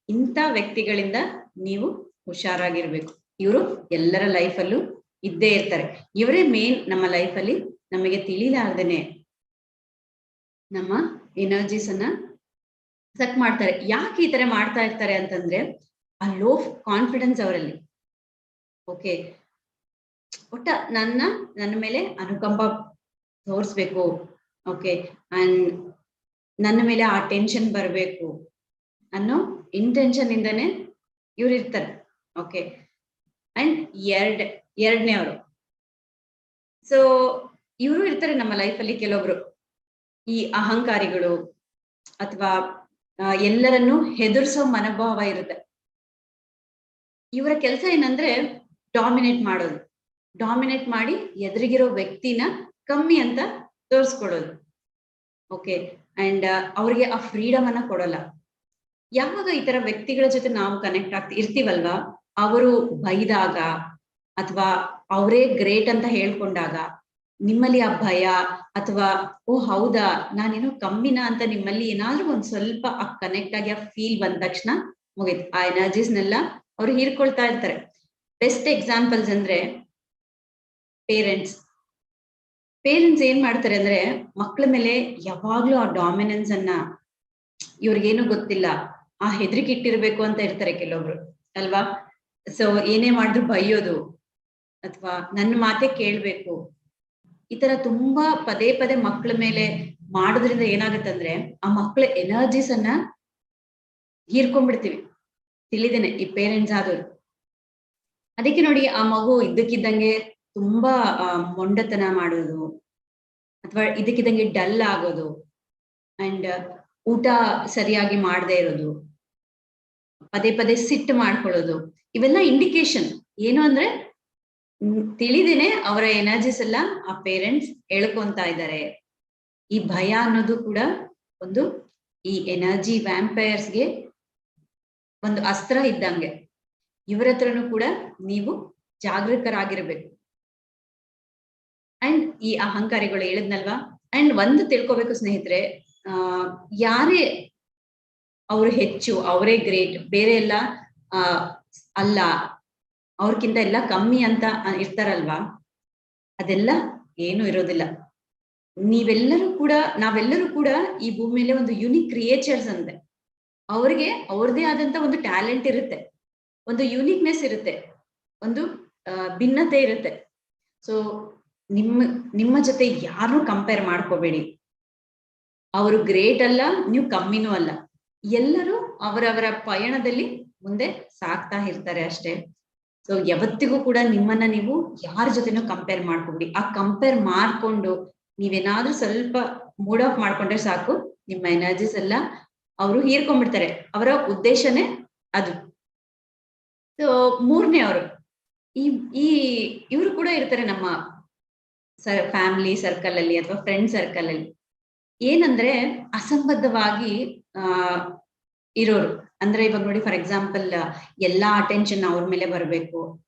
ಇಂಥ ವ್ಯಕ್ತಿಗಳಿಂದ ನೀವು ಹುಷಾರಾಗಿರ್ಬೇಕು. ಇವರು ಎಲ್ಲರ ಲೈಫಲ್ಲೂ ಇದ್ದೇ ಇರ್ತಾರೆ. ಇವರೇ ಮೇನ್ ನಮ್ಮ ಲೈಫಲ್ಲಿ ನಮಗೆ ತಿಳಿಲಾರ್ದೇನೆ ನಮ್ಮ ಎನರ್ಜೀಸ್ ಅನ್ನ ಸಕ್ ಮಾಡ್ತಾರೆ. ಯಾಕೆ ಈ ತರ ಮಾಡ್ತಾ ಇರ್ತಾರೆ ಅಂತಂದ್ರೆ ಆ ಲೋ ಕಾನ್ಫಿಡೆನ್ಸ್ ಅವರಲ್ಲಿ. ಓಕೆ ಒಟ್ಟ ನನ್ನ ನನ್ನ ಮೇಲೆ ಅನುಕಂಪ ತೋರಿಸ್ಬೇಕು. ಓಕೆ ಅಂಡ್ ನನ್ನ ಮೇಲೆ ಆ ಟೆನ್ಷನ್ ಬರಬೇಕು ಅನ್ನೋ ಇಂಟೆನ್ಷನ್ ಇಂದಾನೆ ಇವ್ರು ಇರ್ತಾರೆ. ಓಕೆ ಅಂಡ್ ಎರಡ್, ಎರಡನೇ ಅವರು. ಸೊ ಇವರು ಇರ್ತಾರೆ ನಮ್ಮ ಲೈಫಲ್ಲಿ ಕೆಲವೊಬ್ರು. ಈ ಅಹಂಕಾರಿಗಳು ಅಥವಾ ಎಲ್ಲರನ್ನು ಹೆದರ್ಸೋ ಮನೋಭಾವ ಇರುತ್ತೆ. ಇವರ ಕೆಲಸ ಏನಂದ್ರೆ ಡಾಮಿನೇಟ್ ಮಾಡೋದು. ಡಾಮಿನೇಟ್ ಮಾಡಿ ಎದುರಿಗಿರೋ ವ್ಯಕ್ತಿನ ಕಮ್ಮಿ ಅಂತ ತೋರಿಸ್ಕೊಡೋದು. ಓಕೆ ಅಂಡ್ ಅವ್ರಿಗೆ ಆ ಫ್ರೀಡಮ್ ಅನ್ನ ಕೊಡಲ್ಲ. ಯಾವಾಗ ಈ ತರ ವ್ಯಕ್ತಿಗಳ ಜೊತೆ ನಾವು ಕನೆಕ್ಟ್ ಆಗ್ತಿ, ಇರ್ತೀವಲ್ವಾ? ಅವರು ಬೈದಾಗ ಅಥವಾ ಅವರೇ ಗ್ರೇಟ್ ಅಂತ ಹೇಳ್ಕೊಂಡಾಗ ನಿಮ್ಮಲ್ಲಿ ಆ ಭಯ ಅಥವಾ, ಓ ಹೌದಾ, ನಾನೇನೋ ಕಮ್ಮಿನಾ ಅಂತ ನಿಮ್ಮಲ್ಲಿ ಏನಾದ್ರೂ ಒಂದ್ ಸ್ವಲ್ಪ ಆ ಕನೆಕ್ಟ್ ಆಗಿ ಆ ಫೀಲ್ ಬಂದ ತಕ್ಷಣ ಮುಗೀತು. ಆ ಎನರ್ಜೀಸ್ನೆಲ್ಲ ಅವ್ರು ಹೀರ್ಕೊಳ್ತಾ ಇರ್ತಾರೆ. ಬೆಸ್ಟ್ ಎಕ್ಸಾಂಪಲ್ಸ್ ಅಂದ್ರೆ ಪೇರೆಂಟ್ಸ್ ಪೇರೆಂಟ್ಸ್ ಏನ್ ಮಾಡ್ತಾರೆ ಅಂದ್ರೆ, ಮಕ್ಳ ಮೇಲೆ ಯಾವಾಗ್ಲೂ ಆ ಡಾಮಿನೆನ್ಸ್ ಅನ್ನ ಇವ್ರಿಗೇನು ಗೊತ್ತಿಲ್ಲ. ಆ ಹೆದರಿಕೆ ಇಟ್ಟಿರ್ಬೇಕು ಅಂತ ಇರ್ತಾರೆ ಕೆಲವೊಬ್ರು ಅಲ್ವಾ? ಸೊ ಏನೇ ಮಾಡಿದ್ರು ಬೈಯೋದು ಅಥವಾ ನನ್ನ ಮಾತೆ ಕೇಳ್ಬೇಕು. ಈ ತರ ತುಂಬಾ ಪದೇ ಪದೇ ಮಕ್ಳ ಮೇಲೆ ಮಾಡೋದ್ರಿಂದ ಏನಾಗುತ್ತಂದ್ರೆ ಆ ಮಕ್ಳ ಎನರ್ಜೀಸ್ ಅನ್ನ ಹೀರ್ಕೊಂಡ್ಬಿಡ್ತೀವಿ. ತಿಳಿದೇನೆ ಈ ಪೇರೆಂಟ್ಸ್ ಆದವ್ರು ಅದಕ್ಕೆ ನೋಡಿ ಆ ಮಗು ಇದ್ದಕ್ಕಿದ್ದಂಗೆ ತುಂಬಾ ಮೊಂಡತನ ಮಾಡೋದು ಅಥವಾ ಇದಕ್ಕಿದಂಗೆ ಡಲ್ ಆಗೋದು ಅಂಡ್ ಊಟ ಸರಿಯಾಗಿ ಮಾಡದೆ ಇರೋದು. ಪದೇ ಪದೇ ಸಿಟ್ಟು ಮಾಡ್ಕೊಳ್ಳೋದು. ಇವೆಲ್ಲ ಇಂಡಿಕೇಶನ್ ಏನು ಅಂದ್ರೆ ತಿಳಿದೇನೆ ಅವರ ಎನರ್ಜಿಸ್ ಎಲ್ಲ ಆ ಪೇರೆಂಟ್ಸ್ ಎಳ್ಕೊಂತಾ ಇದ್ದಾರೆ. ಈ ಭಯ ಅನ್ನೋದು ಕೂಡ ಒಂದು ಈ ಎನರ್ಜಿ ವ್ಯಾಂಪೈರ್ಸ್ಗೆ ಒಂದು ಅಸ್ತ್ರ ಇದ್ದಂಗೆ. ಇವರ ಹತ್ರನೂ ಕೂಡ ನೀವು ಜಾಗೃತರಾಗಿರ್ಬೇಕು. ಈ ಅಹಂಕಾರಿಗಳು ಹೇಳಿದ್ನಲ್ವಾ? ಅಂಡ್ ಒಂದು ತಿಳ್ಕೊಬೇಕು ಸ್ನೇಹಿತರೆ, ಆ, ಯಾರೇ ಅವರು ಹೆಚ್ಚು, ಅವರೇ ಗ್ರೇಟ್ ಬೇರೆ ಎಲ್ಲ ಅಲ್ಲ ಅವ್ರಕ್ಕಿಂತ ಎಲ್ಲ ಕಮ್ಮಿ ಅಂತ ಇರ್ತಾರಲ್ವಾ? ಅದೆಲ್ಲ ಏನು ಇರೋದಿಲ್ಲ. ನೀವೆಲ್ಲರೂ ಕೂಡ, ನಾವೆಲ್ಲರೂ ಕೂಡ ಈ ಭೂಮಿ ಮೇಲೆ ಒಂದು ಯುನಿಕ್ ಕ್ರಿಯೇಚರ್ಸ್ ಅಂತೆ. ಅವ್ರಿಗೆ ಅವ್ರದೇ ಆದಂತ ಒಂದು ಟ್ಯಾಲೆಂಟ್ ಇರುತ್ತೆ. ಒಂದು ಯುನಿಕ್ನೆಸ್ ಇರುತ್ತೆ. ಒಂದು ಭಿನ್ನತೆ ಇರುತ್ತೆ. ಸೊ ನಿಮ್ಮ ನಿಮ್ಮ ಜೊತೆ ಯಾರು ಕಂಪೇರ್ ಮಾಡ್ಕೋಬೇಡಿ. ಅವರು ಗ್ರೇಟ್ ಅಲ್ಲ, ನೀವು ಕಮ್ಮಿನೂ ಅಲ್ಲ. ಎಲ್ಲರೂ ಅವರವರ ಪಯಣದಲ್ಲಿ ಮುಂದೆ ಸಾಕ್ತಾ ಇರ್ತಾರೆ ಅಷ್ಟೇ. ಸೊ ಯಾವತ್ತಿಗೂ ಕೂಡ ನಿಮ್ಮನ್ನ ನೀವು ಯಾರ ಜೊತೆನೂ ಕಂಪೇರ್ ಮಾಡ್ಕೊಬಿಡಿ. ಆ ಕಂಪೇರ್ ಮಾಡ್ಕೊಂಡು ನೀವೇನಾದ್ರೂ ಸ್ವಲ್ಪ ಮೂಡ್ ಆಫ್ ಮಾಡ್ಕೊಂಡ್ರೆ ಸಾಕು, ನಿಮ್ಮ ಎನರ್ಜಿಸ್ ಎಲ್ಲ ಅವರು ಹೀರ್ಕೊಂಡ್ಬಿಡ್ತಾರೆ. ಅವರ ಉದ್ದೇಶನೇ ಅದು. ಸೊ ಮೂರನೇ ಅವರು. ಈ ಈ, ಇವರು ಕೂಡ ಇರ್ತಾರೆ ನಮ್ಮ ಫ್ಯಾಮಿಲಿ ಸರ್ಕಲ್ ಅಲ್ಲಿ ಅಥವಾ ಫ್ರೆಂಡ್ ಸರ್ಕಲ್ ಅಲ್ಲಿ ಏನಂದ್ರೆ ಅಸಂಬದ್ಧವಾಗಿ, ಆ, ಇರೋರು. ಅಂದ್ರೆ ಇವಾಗ ನೋಡಿ ಫಾರ್ ಎಕ್ಸಾಂಪಲ್ ಎಲ್ಲಾ ಅಟೆನ್ಷನ್ ಅವ್ರ ಮೇಲೆ ಬರ್ಬೇಕು.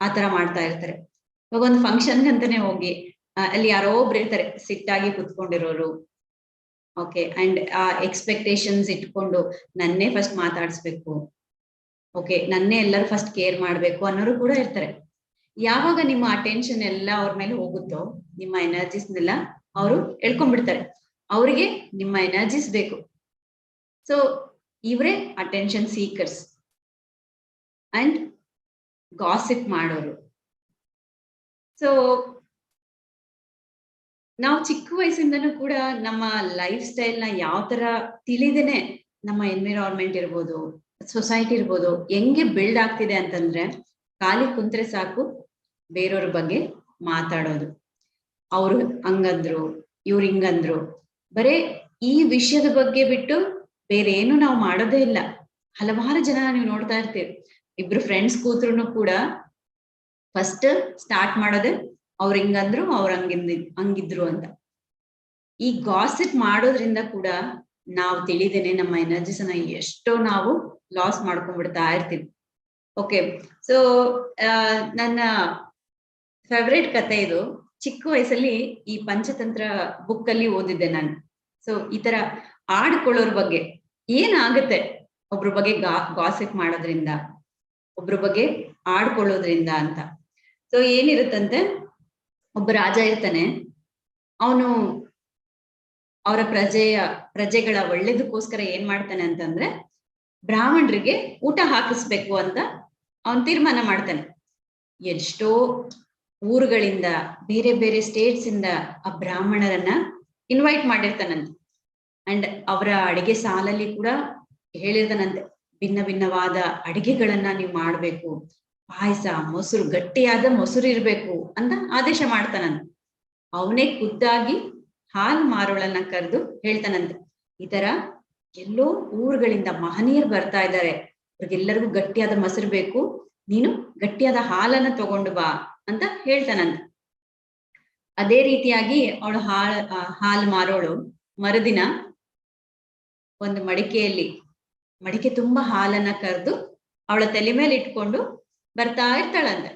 ಆತರ ಮಾಡ್ತಾ ಇರ್ತಾರೆ. ಇವಾಗ ಒಂದು ಫಂಕ್ಷನ್ ಅಂತಾನೆ ಹೋಗಿ ಅಲ್ಲಿ ಯಾರೋ ಒಬ್ರು ಇರ್ತಾರೆ ಸಿಟ್ಟಾಗಿ ಕುತ್ಕೊಂಡಿರೋರು. ಓಕೆ ಅಂಡ್ ಆ ಎಕ್ಸ್ಪೆಕ್ಟೇಷನ್ಸ್ ಇಟ್ಕೊಂಡು ನನ್ನೇ ಫಸ್ಟ್ ಮಾತಾಡಿಸ್ಬೇಕು. ಓಕೆ ನನ್ನೇ ಎಲ್ಲರೂ ಫಸ್ಟ್ ಕೇರ್ ಮಾಡ್ಬೇಕು ಅನ್ನೋರು ಕೂಡ ಇರ್ತಾರೆ. ಯಾವಾಗ ನಿಮ್ಮ ಅಟೆನ್ಷನ್ ಎಲ್ಲ ಅವ್ರ ಮೇಲೆ ಹೋಗುತ್ತೋ, ನಿಮ್ಮ ಎನರ್ಜಿಸ್ನೆಲ್ಲ ಅವರು ಎಳ್ಕೊಂಡ್ಬಿಡ್ತಾರೆ. ಅವರಿಗೆ ನಿಮ್ಮ ಎನರ್ಜಿಸ್ ಬೇಕು. ಸೊ ಇವರೇ ಅಟೆನ್ಷನ್ ಸೀಕರ್ಸ್ ಅಂಡ್ ಗಾಸಿಪ್ ಮಾಡೋರು. ಸೊ ನಾವು ಚಿಕ್ಕ ವಯಸ್ಸಿಂದನೂ ಕೂಡ ನಮ್ಮ ಲೈಫ್ ಸ್ಟೈಲ್ನ ಯಾವ ತರ ತಿಳಿದೇನೆ ನಮ್ಮ ಎನ್ವಿರಾನ್ಮೆಂಟ್ ಇರ್ಬೋದು ಸೊಸೈಟಿ ಇರ್ಬೋದು, ಹೆಂಗೆ ಬಿಲ್ಡ್ ಆಗ್ತಿದೆ ಅಂತಂದ್ರೆ ಖಾಲಿ ಕುಂತ್ರೆ ಸಾಕು ಬೇರೆಯವ್ರ ಬಗ್ಗೆ ಮಾತಾಡೋದು. ಅವ್ರು ಹಂಗಂದ್ರು, ಇವ್ರು ಹಿಂಗಂದ್ರು. ಬರೇ ಈ ವಿಷಯದ ಬಗ್ಗೆ ಬಿಟ್ಟು ಬೇರೆ ಏನು ನಾವು ಮಾಡೋದೇ ಇಲ್ಲ. ಹಲವಾರು ಜನ ನೀವು ನೋಡ್ತಾ ಇರ್ತೀವಿ. ಇಬ್ರು ಫ್ರೆಂಡ್ಸ್ ಕೂತ್ರು ಕೂಡ ಫಸ್ಟ್ ಸ್ಟಾರ್ಟ್ ಮಾಡೋದೆ ಅವ್ರ ಹಿಂಗಂದ್ರು, ಅವ್ರ ಹಂಗಿಂದ, ಹಂಗಿದ್ರು ಅಂತ. ಈ ಗಾಸಿಪ್ ಮಾಡೋದ್ರಿಂದ ಕೂಡ ನಾವು ತಿಳಿದೇನೆ ನಮ್ಮ ಎನರ್ಜಿಸ್ ಅನ್ನ ಎಷ್ಟೋ ನಾವು ಲಾಸ್ ಮಾಡ್ಕೊಂಡ್ಬಿಡ್ತಾ ಇರ್ತೀವಿ. ಓಕೆ ಸೊ ನನ್ನ ಫೇವ್ರೇಟ್ ಕತೆ ಇದು. ಚಿಕ್ಕ ವಯಸ್ಸಲ್ಲಿ ಈ ಪಂಚತಂತ್ರ ಬುಕ್ ಅಲ್ಲಿ ಓದಿದ್ದೆ ನಾನು. ಸೊ ಈ ತರ ಆಡ್ಕೊಳ್ಳೋರ್ ಬಗ್ಗೆ ಏನಾಗುತ್ತೆ? ಒಬ್ರ ಬಗ್ಗೆ ಗಾ ಗಾಸಿಪ್ ಮಾಡೋದ್ರಿಂದ, ಒಬ್ರ ಬಗ್ಗೆ ಆಡ್ಕೊಳ್ಳೋದ್ರಿಂದ ಅಂತ. ಸೊ ಏನಿರುತ್ತಂತೆ? ಒಬ್ಬ ರಾಜ ಇರ್ತಾನೆ. ಅವನು ಅವರ ಪ್ರಜೆಯ, ಪ್ರಜೆಗಳ ಒಳ್ಳೇದಕ್ಕೋಸ್ಕರ ಏನ್ ಮಾಡ್ತಾನೆ ಅಂತಂದ್ರೆ, ಬ್ರಾಹ್ಮಣರಿಗೆ ಊಟ ಹಾಕಿಸ್ಬೇಕು ಅಂತ ಅವನ್ ತೀರ್ಮಾನ ಮಾಡ್ತಾನೆ. ಎಷ್ಟೋ ಊರುಗಳಿಂದ, ಬೇರೆ ಬೇರೆ ಸ್ಟೇಟ್ಸ್ ಇಂದ ಆ ಬ್ರಾಹ್ಮಣರನ್ನ ಇನ್ವೈಟ್ ಮಾಡಿರ್ತಾನಂತೆ. ಅಂಡ್ ಅವರ ಅಡಿಗೆ ಸಾಲಲ್ಲಿ ಕೂಡ ಹೇಳಿರ್ತಾನಂತೆ, ಭಿನ್ನ ಭಿನ್ನವಾದ ಅಡಿಗೆಗಳನ್ನ ನೀವು ಮಾಡ್ಬೇಕು. ಪಾಯಸ, ಮೊಸರು, ಗಟ್ಟಿಯಾದ ಮೊಸರು ಇರ್ಬೇಕು ಅಂತ ಆದೇಶ ಮಾಡ್ತಾನಂತೆ. ಅವನೇ ಖುದ್ದಾಗಿ ಹಾಲು ಮಾರೋಳನ್ನ ಕರೆದು ಹೇಳ್ತಾನಂತೆ. ಈ ತರ ಎಲ್ಲೋ ಊರುಗಳಿಂದ ಮಹನೀಯರು ಬರ್ತಾ ಇದ್ದಾರೆ. ಅವ್ರಿಗೆಲ್ಲರಿಗೂ ಗಟ್ಟಿಯಾದ ಮೊಸರು ಬೇಕು. ನೀನು ಗಟ್ಟಿಯಾದ ಹಾಲನ್ನ ತಗೊಂಡು ಬಾ. ಅಂತ ಹೇಳ್ತಾನಂತ ಅದೇ ರೀತಿಯಾಗಿ ಅವಳು ಆ, ಹಾಲು ಮಾರೋಳು ಮರುದಿನ ಒಂದು ಮಡಿಕೆಯಲ್ಲಿ. ಮಡಿಕೆ ತುಂಬಾ ಹಾಲನ್ನ ಕರೆದು ಅವಳ ತಲೆ ಮೇಲೆ ಇಟ್ಕೊಂಡು ಬರ್ತಾ ಇರ್ತಾಳಂತೆ.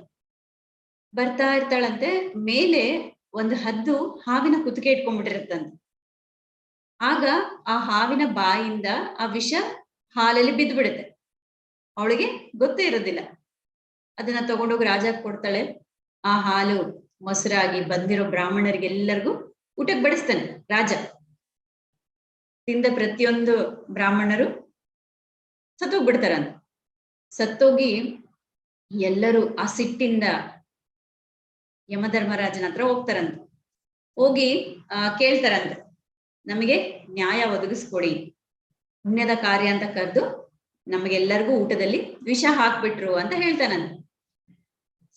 ಬರ್ತಾ ಇರ್ತಾಳಂತೆ ಮೇಲೆ ಒಂದು ಹದ್ದು ಹಾವಿನ ಕುತ್ತಿಗೆ ಇಟ್ಕೊಂಡ್ಬಿಟ್ಟಿರುತ್ತಂತೆ. ಆಗ ಆ ಹಾವಿನ ಬಾಯಿಂದ ಆ ವಿಷ ಹಾಲಲ್ಲಿ ಬಿದ್ದು ಬಿಡುತ್ತೆ ಅವಳಿಗೆ ಗೊತ್ತೇ ಇರೋದಿಲ್ಲ. ಅದನ್ನ ತಗೊಂಡೋಗಿ ರಾಜ ಕೊಡ್ತಾಳೆ. ಆ ಹಾಲು ಮೊಸರಾಗಿ ಬಂದಿರೋ ಬ್ರಾಹ್ಮಣರಿಗೆಲ್ಲರಿಗೂ ಊಟಕ್ಕೆ ಬಡಿಸ್ತಾನೆ ರಾಜ. ತಿಂದ ಪ್ರತಿಯೊಂದು ಬ್ರಾಹ್ಮಣರು ಸತ್ತೋಗ್ಬಿಡ್ತಾರಂತ. ಸತ್ತೋಗಿ ಎಲ್ಲರೂ ಆ ಸಿಟ್ಟಿಂದ ಯಮಧರ್ಮರಾಜನ ಹತ್ರ ಹೋಗ್ತಾರಂತ. ಹೋಗಿ, ಆ, ಕೇಳ್ತಾರಂತ, ನಮಗೆ ನ್ಯಾಯ ಒದಗಿಸ್ಕೊಡಿ. ಪುಣ್ಯದ ಕಾರ್ಯ ಅಂತ ಕರೆದು ನಮಗೆಲ್ಲರಿಗೂ ಊಟದಲ್ಲಿ ವಿಷ ಹಾಕ್ಬಿಟ್ರು ಅಂತ ಹೇಳ್ತಾನಂತ.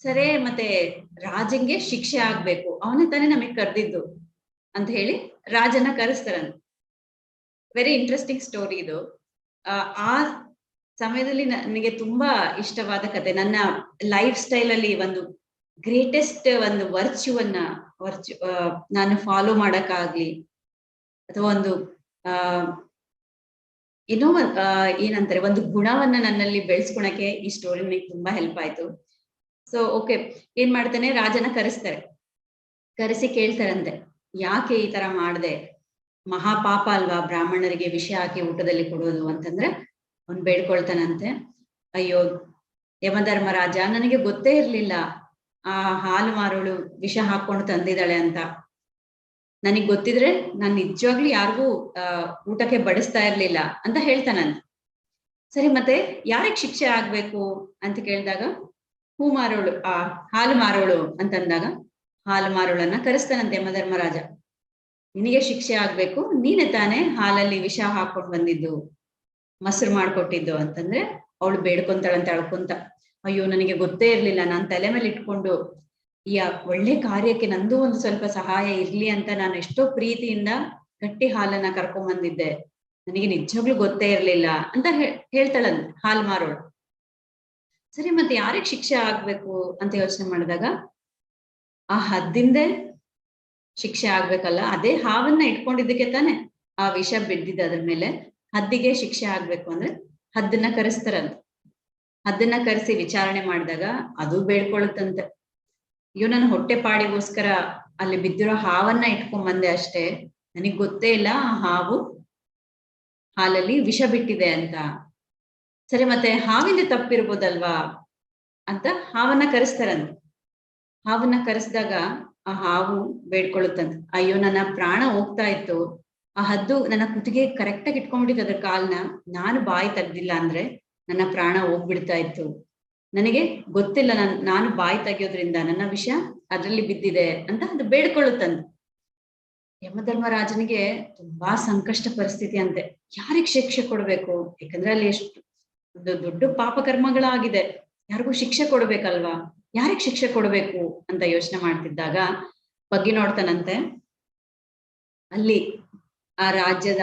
ಸರೇ ಮತ್ತೆ ರಾಜಂಗೆ ಶಿಕ್ಷೆ ಆಗ್ಬೇಕು. ಅವನೇ ತಾನೇ ನಮಗೆ ಕರೆದಿದ್ದು ಅಂತ ಹೇಳಿ ರಾಜನ ಕರೆಸ್ತಾರಂತ ವೆರಿ ಇಂಟ್ರೆಸ್ಟಿಂಗ್ ಸ್ಟೋರಿ ಇದು. ಆ, ಸಮಯದಲ್ಲಿ ನನಗೆ ತುಂಬಾ ಇಷ್ಟವಾದ ಕತೆ. ನನ್ನ ಲೈಫ್ ಸ್ಟೈಲ್ ಅಲ್ಲಿ ಒಂದು ಗ್ರೇಟೆಸ್ಟ್ ಒಂದು ವರ್ಚ್ಯುವನ್ನ ವರ್ಚು ನಾನು ಫಾಲೋ ಮಾಡಕ್ಕಾಗ್ಲಿ ಅಥವಾ ಒಂದು ಆ ಏನೋ ಏನಂತಾರೆ ಒಂದು ಗುಣವನ್ನ ನನ್ನಲ್ಲಿ ಬೆಳೆಸ್ಕೊಳಕ್ಕೆ ಈ ಸ್ಟೋರಿ ನನಗೆ ತುಂಬಾ ಹೆಲ್ಪ್ ಆಯ್ತು. ಸೊ ಓಕೆ ಏನ್ ಮಾಡ್ತಾನೆ? ರಾಜನ ಕರೆಸ್ತಾರೆ. ಕರೆಸಿ ಕೇಳ್ತಾರಂತೆ. ಯಾಕೆ ಈ ತರ ಮಾಡ್ದೆ? ಮಹಾಪಾಪ ಅಲ್ವಾ? ಬ್ರಾಹ್ಮಣರಿಗೆ ವಿಷ ಹಾಕಿ ಊಟದಲ್ಲಿ ಕೊಡೋದು ಅಂತಂದ್ರೆ ಅವ್ನ್ ಬೇಡ್ಕೊಳ್ತಾನಂತೆ. ಅಯ್ಯೋ, ಯಮಧರ್ಮರಾಜ, ನನಗೆ ಗೊತ್ತೇ ಇರ್ಲಿಲ್ಲ. ಆ ಹಾಲು ಮಾರುಳು ವಿಷ ಹಾಕೊಂಡು ತಂದಿದ್ದಾಳೆ ಅಂತ. ನನಗ್ ಗೊತ್ತಿದ್ರೆ ನಾನ್ ನಿಜವಾಗ್ಲೂ ಯಾರಿಗೂ ಊಟಕ್ಕೆ ಬಡಿಸ್ತಾ ಇರ್ಲಿಲ್ಲ ಅಂತ ಹೇಳ್ತಾನಂತೆ. ಸರಿ, ಮತ್ತೆ ಯಾರಿಗ್ ಶಿಕ್ಷೆ ಆಗ್ಬೇಕು? ಅಂತ ಕೇಳಿದಾಗ ಹೂ ಮಾರೋಳು ಆ, ಹಾಲು ಮಾರೋಳು ಅಂತಂದಾಗ ಹಾಲು ಮಾರೋಳನ್ನ ಕರೆಸ್ತಾನಂತೆ ಯಮಧರ್ಮರಾಜ ನಿನಗೆ ಶಿಕ್ಷೆ ಆಗ್ಬೇಕು, ನೀನೆ ತಾನೇ ಹಾಲಲ್ಲಿ ವಿಷ ಹಾಕೊಂಡ್ ಬಂದಿದ್ದು, ಮೊಸರು ಮಾಡ್ಕೊಟ್ಟಿದ್ದು ಅಂತಂದ್ರೆ ಅವಳು ಬೇಡ್ಕೊಂತಾಳಂತ ಅಳ್ಕೊಂತ. ಅಯ್ಯೋ, ನನಗೆ ಗೊತ್ತೇ ಇರ್ಲಿಲ್ಲ, ನಾನ್ ತಲೆ ಮೇಲೆ ಇಟ್ಕೊಂಡು ಈ ಒಳ್ಳೆ ಕಾರ್ಯಕ್ಕೆ ನಂದು ಒಂದು ಸ್ವಲ್ಪ ಸಹಾಯ ಇರ್ಲಿ ಅಂತ ನಾನು ಎಷ್ಟೋ ಪ್ರೀತಿಯಿಂದ ಗಟ್ಟಿ ಹಾಲನ್ನ ಕರ್ಕೊಂಡ್ ಬಂದಿದ್ದೆ ನನಗೆ ನಿಜವಾಗ್ಲೂ ಗೊತ್ತೇ ಇರ್ಲಿಲ್ಲ ಅಂತ ಹೇಳ್ತಾಳಂತೆ ಹಾಲ್ ಮಾರೋಳು. ಸರಿ, ಮತ್ತೆ ಯಾರಿಗೆ ಶಿಕ್ಷೆ ಆಗ್ಬೇಕು ಅಂತ ಯೋಚನೆ ಮಾಡಿದಾಗ, ಆ ಹದ್ದಿಂದೆ ಶಿಕ್ಷೆ ಆಗ್ಬೇಕಲ್ಲ, ಅದೇ ಹಾವನ್ನ ಇಟ್ಕೊಂಡಿದ್ದಕ್ಕೆ ತಾನೆ ಆ ವಿಷ ಬಿದ್ದಿದ್ದ ಅದ್ರ ಮೇಲೆ. ಹದ್ದಿಗೆ ಶಿಕ್ಷೆ ಆಗ್ಬೇಕು ಅಂದ್ರೆ ಹದ್ದನ್ನ ಕರೆಸ್ತಾರಂತೆ. ಹದ್ದನ್ನ ಕರೆಸಿ ವಿಚಾರಣೆ ಮಾಡಿದಾಗ ಅದು ಬೇಡ್ಕೊಳತ್ತಂತೆ. ಅಯ್ಯೋ ನನ್ನ ಹೊಟ್ಟೆ ಪಾಡಿಗೋಸ್ಕರ ಅಲ್ಲಿ ಬಿದ್ದಿರೋ ಹಾವನ್ನ ಇಟ್ಕೊಂಡ್ ಬಂದೆ ಅಷ್ಟೇ. ನನಗ್ ಗೊತ್ತೇ ಇಲ್ಲ ಆ ಹಾವು ಹಾಲಲ್ಲಿ ವಿಷ ಬಿಟ್ಟಿದೆ ಅಂತ. ಸರಿ, ಮತ್ತೆ ಹಾವಿಂದ ತಪ್ಪಿರ್ಬೋದಲ್ವಾ ಅಂತ ಹಾವನ್ನ ಕರೆಸ್ತಾರಂತೆ. ಹಾವನ್ನ ಕರೆಸಿದಾಗ ಆ ಹಾವು ಬೇಡ್ಕೊಳ್ಳುತ್ತಂತ. ಅಯ್ಯೋ, ನನ್ನ ಪ್ರಾಣ ಹೋಗ್ತಾ ಇತ್ತು. ಆ ಹದ್ದು ನನ್ನ ಕುತ್ತಿಗೆ ಕರೆಕ್ಟ್ ಆಗಿ ಇಟ್ಕೊಂಡ್ಬಿಟ್ಟಿತ್ತು ಅದ್ರ ಕಾಲ್ನ ನಾನು ಬಾಯಿ ತೆಗ್ದಿಲ್ಲ ಅಂದ್ರೆ ನನ್ನ ಪ್ರಾಣ ಹೋಗ್ಬಿಡ್ತಾ ಇತ್ತು. ನನಗೆ ಗೊತ್ತಿಲ್ಲ ನನ್, ನಾನು ಬಾಯಿ ತೆಗಿಯೋದ್ರಿಂದ ನನ್ನ ವಿಷ ಅದ್ರಲ್ಲಿ ಬಿದ್ದಿದೆ ಅಂತ ಅದು ಬೇಡ್ಕೊಳ್ಳುತ್ತಂತ. ಯಮಧರ್ಮರಾಜನಿಗೆ ತುಂಬಾ ಸಂಕಷ್ಟ ಪರಿಸ್ಥಿತಿ ಅಂತೆ. ಯಾರಿಗೆ ಶಿಕ್ಷೆ ಕೊಡ್ಬೇಕು? ಯಾಕಂದ್ರೆ ಅಲ್ಲಿ ಎಷ್ಟು ದೊಡ್ಡ ಪಾಪಕರ್ಮಗಳಾಗಿದೆ. ಯಾರಿಗೂ ಶಿಕ್ಷೆ ಕೊಡ್ಬೇಕಲ್ವಾ? ಯಾರಿಗ್ ಶಿಕ್ಷೆ ಕೊಡ್ಬೇಕು ಅಂತ ಯೋಚನೆ ಮಾಡ್ತಿದ್ದಾಗ ಬಗ್ಗಿ ನೋಡ್ತಾನಂತೆ ಅಲ್ಲಿ ಆ ರಾಜ್ಯದ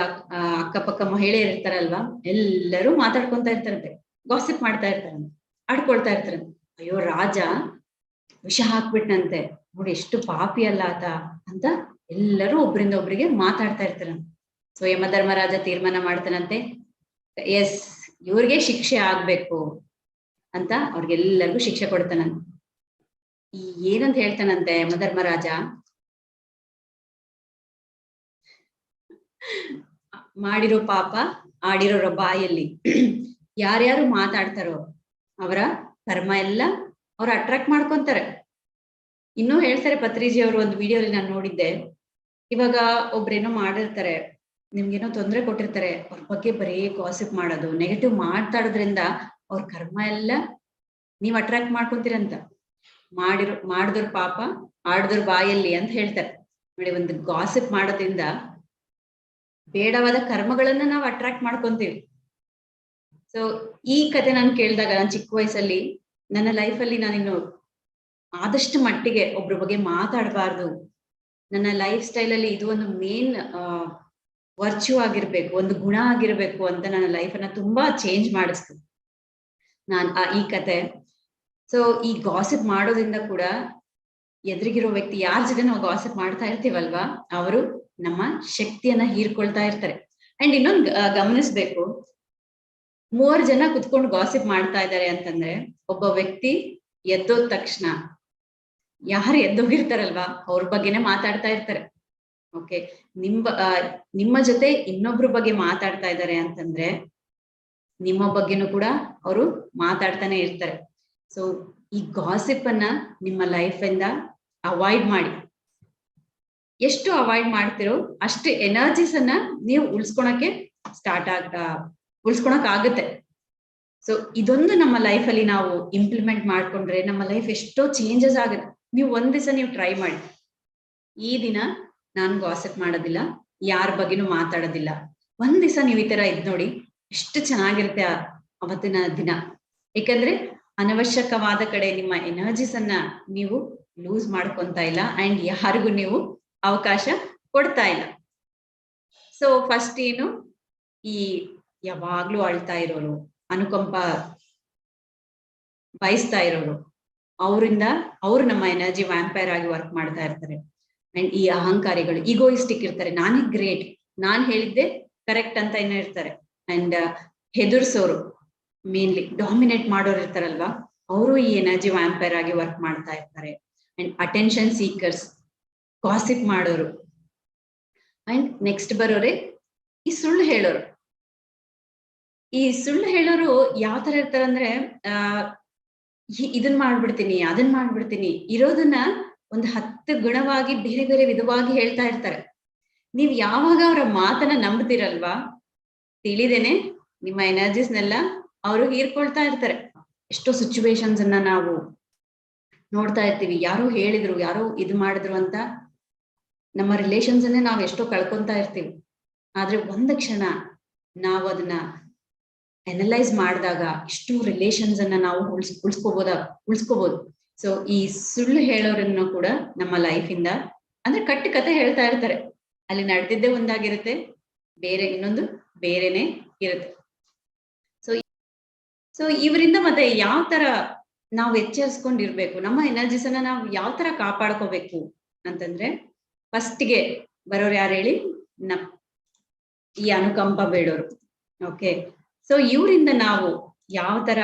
ಅಕ್ಕಪಕ್ಕ ಮಹಿಳೆಯರು ಇರ್ತಾರಲ್ವಾ? ಎಲ್ಲರೂ ಮಾತಾಡ್ಕೊಂತ ಇರ್ತಾರಂತೆ. ಗಾಸಿಪ್ ಮಾಡ್ತಾ ಇರ್ತಾರಂತೆ. ಆಡ್ಕೊಳ್ತಾ ಇರ್ತಾರಂತೆ. ಅಯ್ಯೋ ರಾಜ, ವಿಷ ಹಾಕ್ಬಿಟ್ಟನಂತೆ ನೋಡಿ ಎಷ್ಟು ಪಾಪಿ ಅಲ್ಲ ಆತ ಅಂತ ಎಲ್ಲರೂ ಒಬ್ರಿಂದ ಒಬ್ರಿಗೆ ಮಾತಾಡ್ತಾ ಇರ್ತಾರಂತೆ. ಸೊ ಯಮಧರ್ಮರಾಜ ತೀರ್ಮಾನ ಮಾಡ್ತಾನಂತೆ. ಎಸ್ ಇವ್ರಿಗೆ ಶಿಕ್ಷೆ ಆಗ್ಬೇಕು ಅಂತ ಅವ್ರಿಗೆಲ್ಲರಿಗೂ ಶಿಕ್ಷೆ ಕೊಡ್ತಾನಂತೆ ಈ ಏನಂತ ಹೇಳ್ತಾನಂತೆ ಯಮಧರ್ಮರಾಜ ಮಾಡಿರೋ ಪಾಪ, ಆಡಿರೋರ ಬಾಯಲ್ಲಿ ಯಾರ್ಯಾರು ಮಾತಾಡ್ತಾರೋ ಅವರ ಕರ್ಮ ಎಲ್ಲ ಅವ್ರು ಅಟ್ರಾಕ್ಟ್ ಮಾಡ್ಕೊಂತಾರೆ. ಇನ್ನೂ ಹೇಳ್ತಾರೆ ಪತ್ರಿಜಿ ಅವರು ಒಂದು ವಿಡಿಯೋಲಿ ನಾನು ನೋಡಿದ್ದೆ. ಇವಾಗ ಒಬ್ರೇನೋ ಮಾಡಿರ್ತಾರೆ. ನಿಮ್ಗೇನೋ ತೊಂದರೆ ಕೊಟ್ಟಿರ್ತಾರೆ, ಅವ್ರ ಬಗ್ಗೆ ಬರೀ ಕಾಸಿಪ್ ಮಾಡೋದು ನೆಗೆಟಿವ್ ಮಾತಾಡೋದ್ರಿಂದ ಅವ್ರ ಕರ್ಮ ಎಲ್ಲ ನೀವ್ ಅಟ್ರಾಕ್ಟ್ ಮಾಡ್ಕೊಂತೀರಂತ. ಮಾಡಿರೋ, ಮಾಡಿದ್ರ ಪಾಪ, ಆಡಿದ್ರ ಬಾಯಲ್ಲಿ ಅಂತ ಹೇಳ್ತಾರೆ. ನೋಡಿ, ಒಂದು ಗಾಸಿಪ್ ಮಾಡೋದ್ರಿಂದ ಬೇಡವಾದ ಕರ್ಮಗಳನ್ನ ನಾವು ಅಟ್ರಾಕ್ಟ್ ಮಾಡ್ಕೊಂತೀವಿ. ಸೊ ಈ ಕತೆ ನಾನು ಕೇಳಿದಾಗ, ನಾನು ಚಿಕ್ಕ ವಯಸ್ಸಲ್ಲಿ ನನ್ನ ಲೈಫಲ್ಲಿ ನಾನಿನ್ನು ಆದಷ್ಟು ಮಟ್ಟಿಗೆ ಒಬ್ರ ಬಗ್ಗೆ ಮಾತಾಡಬಾರ್ದು. ನನ್ನ ಲೈಫ್ ಸ್ಟೈಲ್ ಅಲ್ಲಿ ಇದು ಒಂದು ಮೇನ್ ವರ್ಚ್ಯೂ ಆಗಿರ್ಬೇಕು, ಒಂದು ಗುಣ ಆಗಿರ್ಬೇಕು ಅಂತ ನನ್ನ ಲೈಫ್ ಅನ್ನ ತುಂಬಾ ಚೇಂಜ್ ಮಾಡಿಸ್ತು. ನಾನ್ ಆ ಈ ಕತೆ. ಸೊ ಈ ಗಾಸಿಪ್ ಮಾಡೋದ್ರಿಂದ ಕೂಡ ಎದುರಿಗಿರೋ ವ್ಯಕ್ತಿ ಯಾರ ಜೊತೆ ನಾವು ಗಾಸಿಪ್ ಮಾಡ್ತಾ ಇರ್ತೀವಲ್ವಾ? ಅವರು ನಮ್ಮ ಶಕ್ತಿಯನ್ನ ಹೀರ್ಕೊಳ್ತಾ ಇರ್ತಾರೆ. ಅಂಡ್ ಇನ್ನೊಂದು ಗಮನಿಸ್ಬೇಕು. ಮೂವರು ಜನ ಕುತ್ಕೊಂಡು ಗಾಸಿಪ್ ಮಾಡ್ತಾ ಇದ್ದಾರೆ ಅಂತಂದ್ರೆ ಒಬ್ಬ ವ್ಯಕ್ತಿ ಎದ್ದೋದ ತಕ್ಷಣ ಯಾರು ಎದ್ದೋಗಿರ್ತಾರಲ್ವಾ? ಅವ್ರ ಬಗ್ಗೆನೆ ಮಾತಾಡ್ತಾ ಇರ್ತಾರೆ. ಓಕೆ ನಿಮ್ಮ ನಿಮ್ಮ ಜೊತೆ ಇನ್ನೊಬ್ರ ಬಗ್ಗೆ ಮಾತಾಡ್ತಾ ಇದ್ದಾರೆ ಅಂತಂದ್ರೆ ನಿಮ್ಮ ಬಗ್ಗೆನೂ ಕೂಡ ಅವರು ಮಾತಾಡ್ತಾನೆ ಇರ್ತಾರೆ. ಸೊ ಈ ಗಾಸಿಪ್ ಅನ್ನ ನಿಮ್ಮ ಲೈಫ್ ಇಂದ ಅವಾಯ್ಡ್ ಮಾಡಿ. ಎಷ್ಟು ಅವಾಯ್ಡ್ ಮಾಡ್ತಿರೋ ಅಷ್ಟು ಎನರ್ಜೀಸ್ ಅನ್ನ ನೀವು ಉಳ್ಸ್ಕೊಳಕ್ಕೆ ಸ್ಟಾರ್ಟ್ ಆಗ ಉಳ್ಸ್ಕೊಳಕ್ ಆಗುತ್ತೆ. ಸೊ ಇದೊಂದು ನಮ್ಮ ಲೈಫ್ ಅಲ್ಲಿ ನಾವು ಇಂಪ್ಲಿಮೆಂಟ್ ಮಾಡ್ಕೊಂಡ್ರೆ ನಮ್ಮ ಲೈಫ್ ಎಷ್ಟೋ ಚೇಂಜಸ್ ಆಗುತ್ತೆ. ನೀವು ಒಂದ್ ದಿವಸ ನೀವು ಟ್ರೈ ಮಾಡಿ. ಈ ದಿನ ನಾನು ಗಾಸಿಪ್ ಮಾಡೋದಿಲ್ಲ, ಯಾರ ಬಗ್ಗೆನೂ ಮಾತಾಡೋದಿಲ್ಲ. ಒಂದ್ ದಿವಸ ನೀವು ಈ ತರ ಇದ್ ನೋಡಿ, ಎಷ್ಟು ಚೆನ್ನಾಗಿರುತ್ತೆ ಅವತ್ತಿನ ದಿನ. ಯಾಕಂದ್ರೆ ಅನವಶ್ಯಕವಾದ ಕಡೆ ನಿಮ್ಮ ಎನರ್ಜೀಸ್ ಅನ್ನ ನೀವು ಲೂಸ್ ಮಾಡ್ಕೊಂತ ಇಲ್ಲ ಅಂಡ್ ಯಾರಿಗೂ ನೀವು ಅವಕಾಶ ಕೊಡ್ತಾ ಇಲ್ಲ. ಸೊ ಫಸ್ಟ್ ಏನು, ಈ ಯಾವಾಗ್ಲೂ ಅಳ್ತಾ ಇರೋರು, ಅನುಕಂಪ ಬಯಸ್ತಾ ಇರೋರು, ಅವರಿಂದ ಅವ್ರು ನಮ್ಮ ಎನರ್ಜಿ ವ್ಯಾಂಪೈರ್ ಆಗಿ ವರ್ಕ್ ಮಾಡ್ತಾ ಇರ್ತಾರೆ. ಅಂಡ್ ಈ ಅಹಂಕಾರಿಗಳು ಈಗೋಯಿಸ್ಟಿಕ್ ಇರ್ತಾರೆ. ನಾನೇ ಗ್ರೇಟ್ ನಾನ್ ಹೇಳಿದ್ದೆ ಕರೆಕ್ಟ್ ಅಂತ ಏನೋ ಇರ್ತಾರೆ. ಅಂಡ್ ಹೆದರ್ಸೋರು ಮೇನ್ಲಿ ಡಾಮಿನೇಟ್ ಮಾಡೋರು ಇರ್ತಾರಲ್ವಾ? ಅವರು ಈ ಎನರ್ಜಿ ವ್ಯಾಂಪೈರ್ ಆಗಿ ವರ್ಕ್ ಮಾಡ್ತಾ ಇರ್ತಾರೆ. ಅಂಡ್ ಅಟೆನ್ಷನ್ ಸೀಕರ್ಸ್ ಕಾಸಿಪ್ ಮಾಡೋರು. ಅಂಡ್ ನೆಕ್ಸ್ಟ್ ಬರೋರೆ, ಈ ಸುಳ್ಳು ಹೇಳೋರು. ಈ ಸುಳ್ಳು ಹೇಳೋರು ಯಾವ ತರ ಇರ್ತಾರಂದ್ರೆ ಅಹ್ ಇದನ್ ಮಾಡ್ಬಿಡ್ತೀನಿ, ಅದನ್ ಮಾಡ್ಬಿಡ್ತೀನಿ, ಇರೋದನ್ನ ಒಂದು ಹತ್ತು ಗುಣವಾಗಿ ಬೇರೆ ಬೇರೆ ವಿಧವಾಗಿ ಹೇಳ್ತಾ ಇರ್ತಾರೆ. ನೀವ್ ಯಾವಾಗ ಅವರ ಮಾತನ್ನ ನಂಬ್ತಿರಲ್ವಾ? ತಿಳಿದೇನೆ ನಿಮ್ಮ ಎನರ್ಜಿಸ್ನೆಲ್ಲ ಅವರು ಹೀರ್ಕೊಳ್ತಾ ಇರ್ತಾರೆ. ಎಷ್ಟೋ ಸಿಚುವೇಶನ್ಸ್ ಅನ್ನ ನಾವು ನೋಡ್ತಾ ಇರ್ತೀವಿ. ಯಾರೋ ಹೇಳಿದ್ರು, ಯಾರೋ ಇದು ಮಾಡಿದ್ರು ಅಂತ ನಮ್ಮ ರಿಲೇಷನ್ಸ್ ಅನ್ನೇ ನಾವು ಎಷ್ಟೋ ಕಳ್ಕೊಂತಾ ಇರ್ತೀವಿ. ಆದ್ರೆ ಒಂದ ಕ್ಷಣ ನಾವು ಅದನ್ನ ಅನಲೈಸ್ ಮಾಡಿದಾಗ ಇಷ್ಟು ರಿಲೇಷನ್ಸ್ ಅನ್ನ ನಾವು ಉಳ್ಸ್, ಉಳ್ಸ್ಕೋಬೋದ ಉಳ್ಸ್ಕೋಬಹುದು ಸೊ ಈ ಸುಳ್ಳು ಹೇಳೋರನ್ನು ಕೂಡ ನಮ್ಮ ಲೈಫ್ ಇಂದ, ಅಂದ್ರೆ ಕಟ್ಟು ಕತೆ ಹೇಳ್ತಾ ಇರ್ತಾರೆ. ಅಲ್ಲಿ ನಡೆದಿದ್ದೇ ಒಂದಾಗಿರುತ್ತೆ, ಬೇರೆ ಇನ್ನೊಂದು ಬೇರೆನೆ ಇರುತ್ತೆ. ಸೊ ಸೊ ಇವರಿಂದ ಮತ್ತೆ ಯಾವ ತರ ನಾವು ಎಚ್ಚರಿಸ್ಕೊಂಡಿರ್ಬೇಕು, ನಮ್ಮ ಎನರ್ಜಿಸ್ ಅನ್ನ ನಾವು ಯಾವ ತರ ಕಾಪಾಡ್ಕೋಬೇಕು ಅಂತಂದ್ರೆ ಫಸ್ಟ್ಗೆ ಬರೋರು ಯಾರು ಹೇಳಿ? ನ ಈ ಅನುಕಂಪ ಬೇಡೋರು. ಓಕೆ ಸೊ ಇವರಿಂದ ನಾವು ಯಾವ ತರ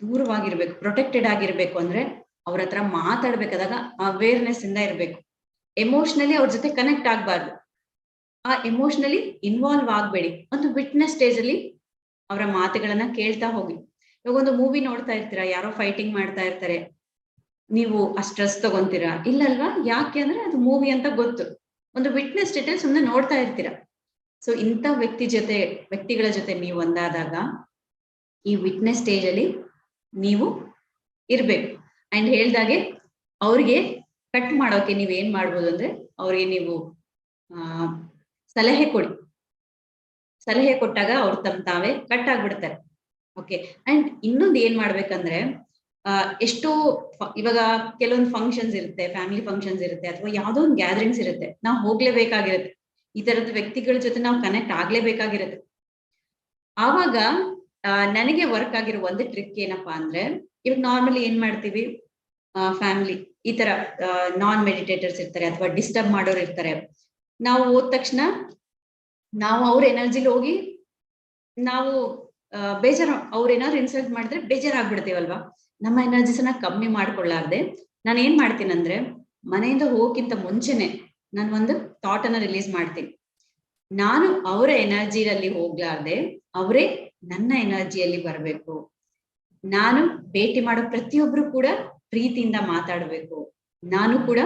ದೂರವಾಗಿರ್ಬೇಕು ಪ್ರೊಟೆಕ್ಟೆಡ್ ಆಗಿರ್ಬೇಕು ಅಂದ್ರೆ ಅವ್ರ ಹತ್ರ ಮಾತಾಡ್ಬೇಕಾದಾಗ ಅವೇರ್ನೆಸ್ ಇಂದ ಇರ್ಬೇಕು. ಎಮೋಷ್ನಲಿ ಅವ್ರ ಜೊತೆ ಕನೆಕ್ಟ್ ಆಗ್ಬಾರ್ದು. ಆ ಎಮೋಷನಲಿ ಇನ್ವಾಲ್ವ್ ಆಗ್ಬೇಡಿ. ಒಂದು ವಿಟ್ನೆಸ್ ಸ್ಟೇಜ್ ಅಲ್ಲಿ ಅವರ ಮಾತುಗಳನ್ನ ಕೇಳ್ತಾ ಹೋಗಿ. ಇವಾಗ ಒಂದು ಮೂವಿ ನೋಡ್ತಾ ಇರ್ತೀರಾ, ಯಾರೋ ಫೈಟಿಂಗ್ ಮಾಡ್ತಾ ಇರ್ತಾರೆ. ನೀವು ಆ ಸ್ಟ್ರೆಸ್ ತಗೊಂತೀರಾ? ಇಲ್ಲಲ್ವಾ ಯಾಕೆ ಅಂದ್ರೆ ಅದು ಮೂವಿ ಅಂತ ಗೊತ್ತು. ಒಂದು ವಿಟ್ನೆಸ್ ಅಲ್ಲಿ ಸುಮ್ಮನೆ ನೋಡ್ತಾ ಇರ್ತೀರಾ? ಸೊ ಇಂಥ ವ್ಯಕ್ತಿ ಜೊತೆ, ವ್ಯಕ್ತಿಗಳ ಜೊತೆ ನೀವು ಒಂದಾದಾಗ ಈ ವಿಟ್ನೆಸ್ ಸ್ಟೇಜ್ ಅಲ್ಲಿ ನೀವು ಇರ್ಬೇಕು. ಅಂಡ್ ಹೇಳ್ದಾಗೆ ಅವ್ರಿಗೆ ಕಟ್ ಮಾಡೋಕೆ ನೀವ್ ಏನ್ ಮಾಡ್ಬೋದು ಅಂದ್ರೆ ಅವ್ರಿಗೆ ನೀವು ಸಲಹೆ ಕೊಡಿ. ಸಲಹೆ ಕೊಟ್ಟಾಗ ಅವ್ರು ತಮ್ ತಾವೇ ಕಟ್ ಆಗ್ಬಿಡ್ತಾರೆ. ಓಕೆ ಅಂಡ್ ಇನ್ನೊಂದು ಏನ್ ಮಾಡ್ಬೇಕಂದ್ರೆ ಎಷ್ಟೋ ಇವಾಗ ಕೆಲವೊಂದು ಫಂಕ್ಷನ್ಸ್ ಇರುತ್ತೆ ಫ್ಯಾಮಿಲಿ ಫಂಕ್ಷನ್ಸ್ ಇರುತ್ತೆ, ಅಥವಾ ಯಾವ್ದೋ ಒಂದು ಗ್ಯಾದರಿಂಗ್ಸ್ ಇರುತ್ತೆ. ನಾವು ಹೋಗ್ಲೇಬೇಕಾಗಿರುತ್ತೆ. ಈ ತರದ ವ್ಯಕ್ತಿಗಳ ಜೊತೆ ನಾವು ಕನೆಕ್ಟ್ ಆಗ್ಲೇಬೇಕಾಗಿರುತ್ತೆ. ಆವಾಗ ನನಗೆ ವರ್ಕ್ ಆಗಿರೋ ಒಂದು ಟ್ರಿಕ್ ಏನಪ್ಪಾ ಅಂದ್ರೆ, ಇವಾಗ ನಾರ್ಮಲಿ ಏನ್ ಮಾಡ್ತೀವಿ? ಫ್ಯಾಮಿಲಿ ಈ ತರ ನಾನ್ ಮೆಡಿಟೇಟರ್ಸ್ ಇರ್ತಾರೆ ಅಥವಾ ಡಿಸ್ಟರ್ಬ್ ಮಾಡೋರು ಇರ್ತಾರೆ. ನಾವು ಹೋದ ತಕ್ಷಣ ನಾವು ಅವ್ರ ಎನರ್ಜಿಲಿ ಹೋಗಿ ನಾವು ಬೇಜಾರು, ಅವ್ರ ಏನಾದ್ರು ಇನ್ಸಲ್ಟ್ ಮಾಡಿದ್ರೆ ಬೇಜಾರಾಗ್ಬಿಡ್ತೀವಲ್ವಾ? ನಮ್ಮ ಎನರ್ಜಿಸನ್ನ ಕಮ್ಮಿ ಮಾಡ್ಕೊಳ್ಳಾರ್ದೆ. ನಾನು ಏನ್ ಮಾಡ್ತೀನಿ ಅಂದ್ರೆ, ಮನೆಯಿಂದ ಹೋಗಕ್ಕಿಂತ ಮುಂಚೆನೆ ನಾನು ಒಂದು ಥಾಟ್ ಅನ್ನ ರಿಲೀಸ್ ಮಾಡ್ತೀನಿ. ನಾನು ಅವರ ಎನರ್ಜಿಯಲ್ಲಿ ಹೋಗ್ಲಾರ್ದೆ, ಅವರೇ ನನ್ನ ಎನರ್ಜಿಯಲ್ಲಿ ಬರಬೇಕು. ನಾನು ಭೇಟಿ ಮಾಡೋ ಪ್ರತಿಯೊಬ್ರು ಕೂಡ ಪ್ರೀತಿಯಿಂದ ಮಾತಾಡ್ಬೇಕು. ನಾನು ಕೂಡ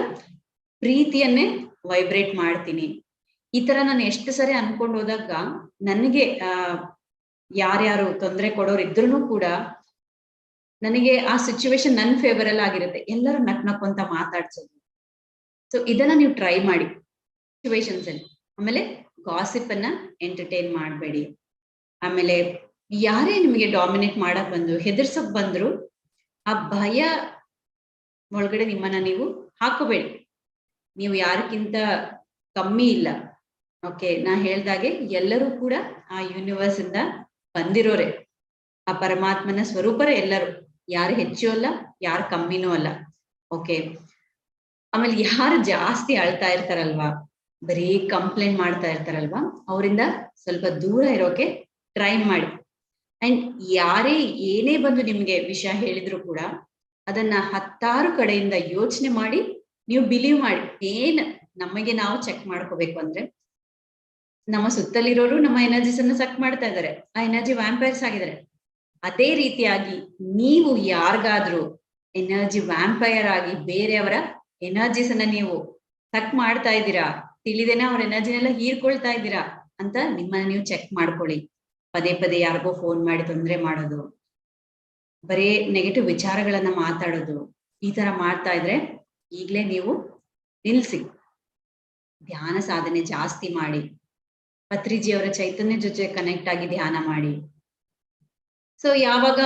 ಪ್ರೀತಿಯನ್ನೇ ವೈಬ್ರೇಟ್ ಮಾಡ್ತೀನಿ. ಈ ತರ ನಾನು ಎಷ್ಟು ಸರಿ ಅನ್ಕೊಂಡು ಹೋದಾಗ ನನಗೆ, ಆ, ಯಾರ್ಯಾರು ತೊಂದರೆ ಕೊಡೋರು ಇದ್ರು ಕೂಡ ನನಗೆ ಆ ಸಿಚುವೇಶನ್ ನನ್ನ ಫೇವರ್ ಅಲ್ಲಿ ಆಗಿರುತ್ತೆ. ಎಲ್ಲರೂ ನಕ್ ನಕ್ಕೊಂತ ಮಾತಾಡ್ಸೋದು. ಸೊ ಇದನ್ನ ನೀವು ಟ್ರೈ ಮಾಡಿ. ಸಿಚುವೇಶನ್ಸ್ ಅಲ್ಲಿ. ಆಮೇಲೆ ಗಾಸಿಪ್ ಅನ್ನ ಎಂಟರ್ಟೈನ್ ಮಾಡಬೇಡಿ. ಆಮೇಲೆ ಯಾರೇ ನಿಮಗೆ ಡಾಮಿನೇಟ್ ಮಾಡಕ್ ಬಂದ್ರು, ಹೆದರ್ಸಕ್ ಬಂದ್ರು, ಆ ಭಯ ಒಳಗಡೆ ನಿಮ್ಮನ್ನ ನೀವು ಹಾಕೋಬೇಡಿ. ನೀವು ಯಾರಕ್ಕಿಂತ ಕಮ್ಮಿ ಇಲ್ಲ. ಓಕೆ ನಾ ಹೇಳ್ದಾಗೆ ಎಲ್ಲರೂ ಕೂಡ ಆ ಯೂನಿವರ್ಸ್ ಇಂದ ಬಂದಿರೋರೆ. ಆ ಪರಮಾತ್ಮನ ಸ್ವರೂಪರೇ ಎಲ್ಲರೂ. ಯಾರು ಹೆಚ್ಚು ಅಲ್ಲ, ಯಾರು ಕಮ್ಮಿನೂ ಅಲ್ಲ. ಓಕೆ ಆಮೇಲೆ ಯಾರು ಜಾಸ್ತಿ ಅಳ್ತಾ ಇರ್ತಾರಲ್ವಾ, ಬರೀ ಕಂಪ್ಲೇಂಟ್ ಮಾಡ್ತಾ ಇರ್ತಾರಲ್ವಾ, ಅವರಿಂದ ಸ್ವಲ್ಪ ದೂರ ಇರೋಕೆ ಟ್ರೈ ಮಾಡಿ. ಅಂಡ್ ಯಾರೇ ಏನೇ ಬಂದು ನಿಮ್ಗೆ ವಿಷಯ ಹೇಳಿದ್ರು ಕೂಡ ಅದನ್ನ ಹತ್ತಾರು ಕಡೆಯಿಂದ ಯೋಚನೆ ಮಾಡಿ ನೀವು ಬಿಲೀವ್ ಮಾಡಿ. ಏನ್ ನಮಗೆ ನಾವು ಚೆಕ್ ಮಾಡ್ಕೋಬೇಕು ಅಂದ್ರೆ ನಮ್ಮ ಸುತ್ತಲಿರೋರು ನಮ್ಮ ಎನರ್ಜಿಸ್ ಅನ್ನ ಸಕ್ ಮಾಡ್ತಾ ಇದ್ದಾರೆ. ಆ ಎನರ್ಜಿ ವ್ಯಾಂಪೈರ್ಸ್ ಆಗಿದ್ದಾರೆ. ಅದೇ ರೀತಿಯಾಗಿ ನೀವು ಯಾರಿಗಾದ್ರೂ ಎನರ್ಜಿ ವ್ಯಾಂಪೈರ್ ಆಗಿ ಬೇರೆಯವರ ಎನರ್ಜಿಸ್ ಅನ್ನ ನೀವು ಸಕ್ ಮಾಡ್ತಾ ಇದ್ದೀರಾ? ತಿಳಿದೇನೆ ಅವ್ರ ಎನರ್ಜಿನೆಲ್ಲ ಹೀರ್ಕೊಳ್ತಾ ಇದ್ದೀರಾ? ಅಂತ ನಿಮ್ಮನ್ನ ನೀವು ಚೆಕ್ ಮಾಡ್ಕೊಳ್ಳಿ. ಪದೇ ಪದೇ ಯಾರಿಗೋ ಫೋನ್ ಮಾಡಿ ತೊಂದರೆ ಮಾಡೋದು. ಬರೀ ನೆಗೆಟಿವ್ ವಿಚಾರಗಳನ್ನ ಮಾತಾಡೋದು. ಈ ತರ ಮಾಡ್ತಾ ಇದ್ರೆ ಈಗ್ಲೇ ನೀವು ನಿಲ್ಸಿ. ಧ್ಯಾನ ಸಾಧನೆ ಜಾಸ್ತಿ ಮಾಡಿ. ಪತ್ರಿಜಿಯವರ ಚೈತನ್ಯ ಜೊತೆ ಕನೆಕ್ಟ್ ಆಗಿ ಧ್ಯಾನ ಮಾಡಿ. ಸೊ ಯಾವಾಗ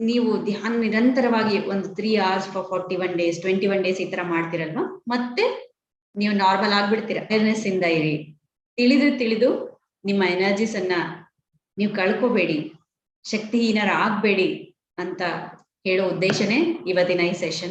ನೀವು ಧ್ಯಾನ ನಿರಂತರವಾಗಿ ಒಂದು three hours for forty one days twenty one days ಈ ತರ ಮಾಡ್ತಿರಲ್ವಾ? ಮತ್ತೆ ನೀವು ನಾರ್ಮಲ್ ಆಗ್ಬಿಡ್ತೀರ. ಅವೇರ್ನೆಸ್ ಇಂದ ಇರಿ. ತಿಳಿದು ತಿಳಿದು ನಿಮ್ಮ ಎನರ್ಜಿಸ್ ಅನ್ನ ನೀವು ಕಳ್ಕೋಬೇಡಿ ಶಕ್ತಿಹೀನರ ಆಗ್ಬೇಡಿ ಅಂತ ಹೇಳೋ ಉದ್ದೇಶನೇ ಇವತ್ತಿನ ಈ ಸೆಷನ್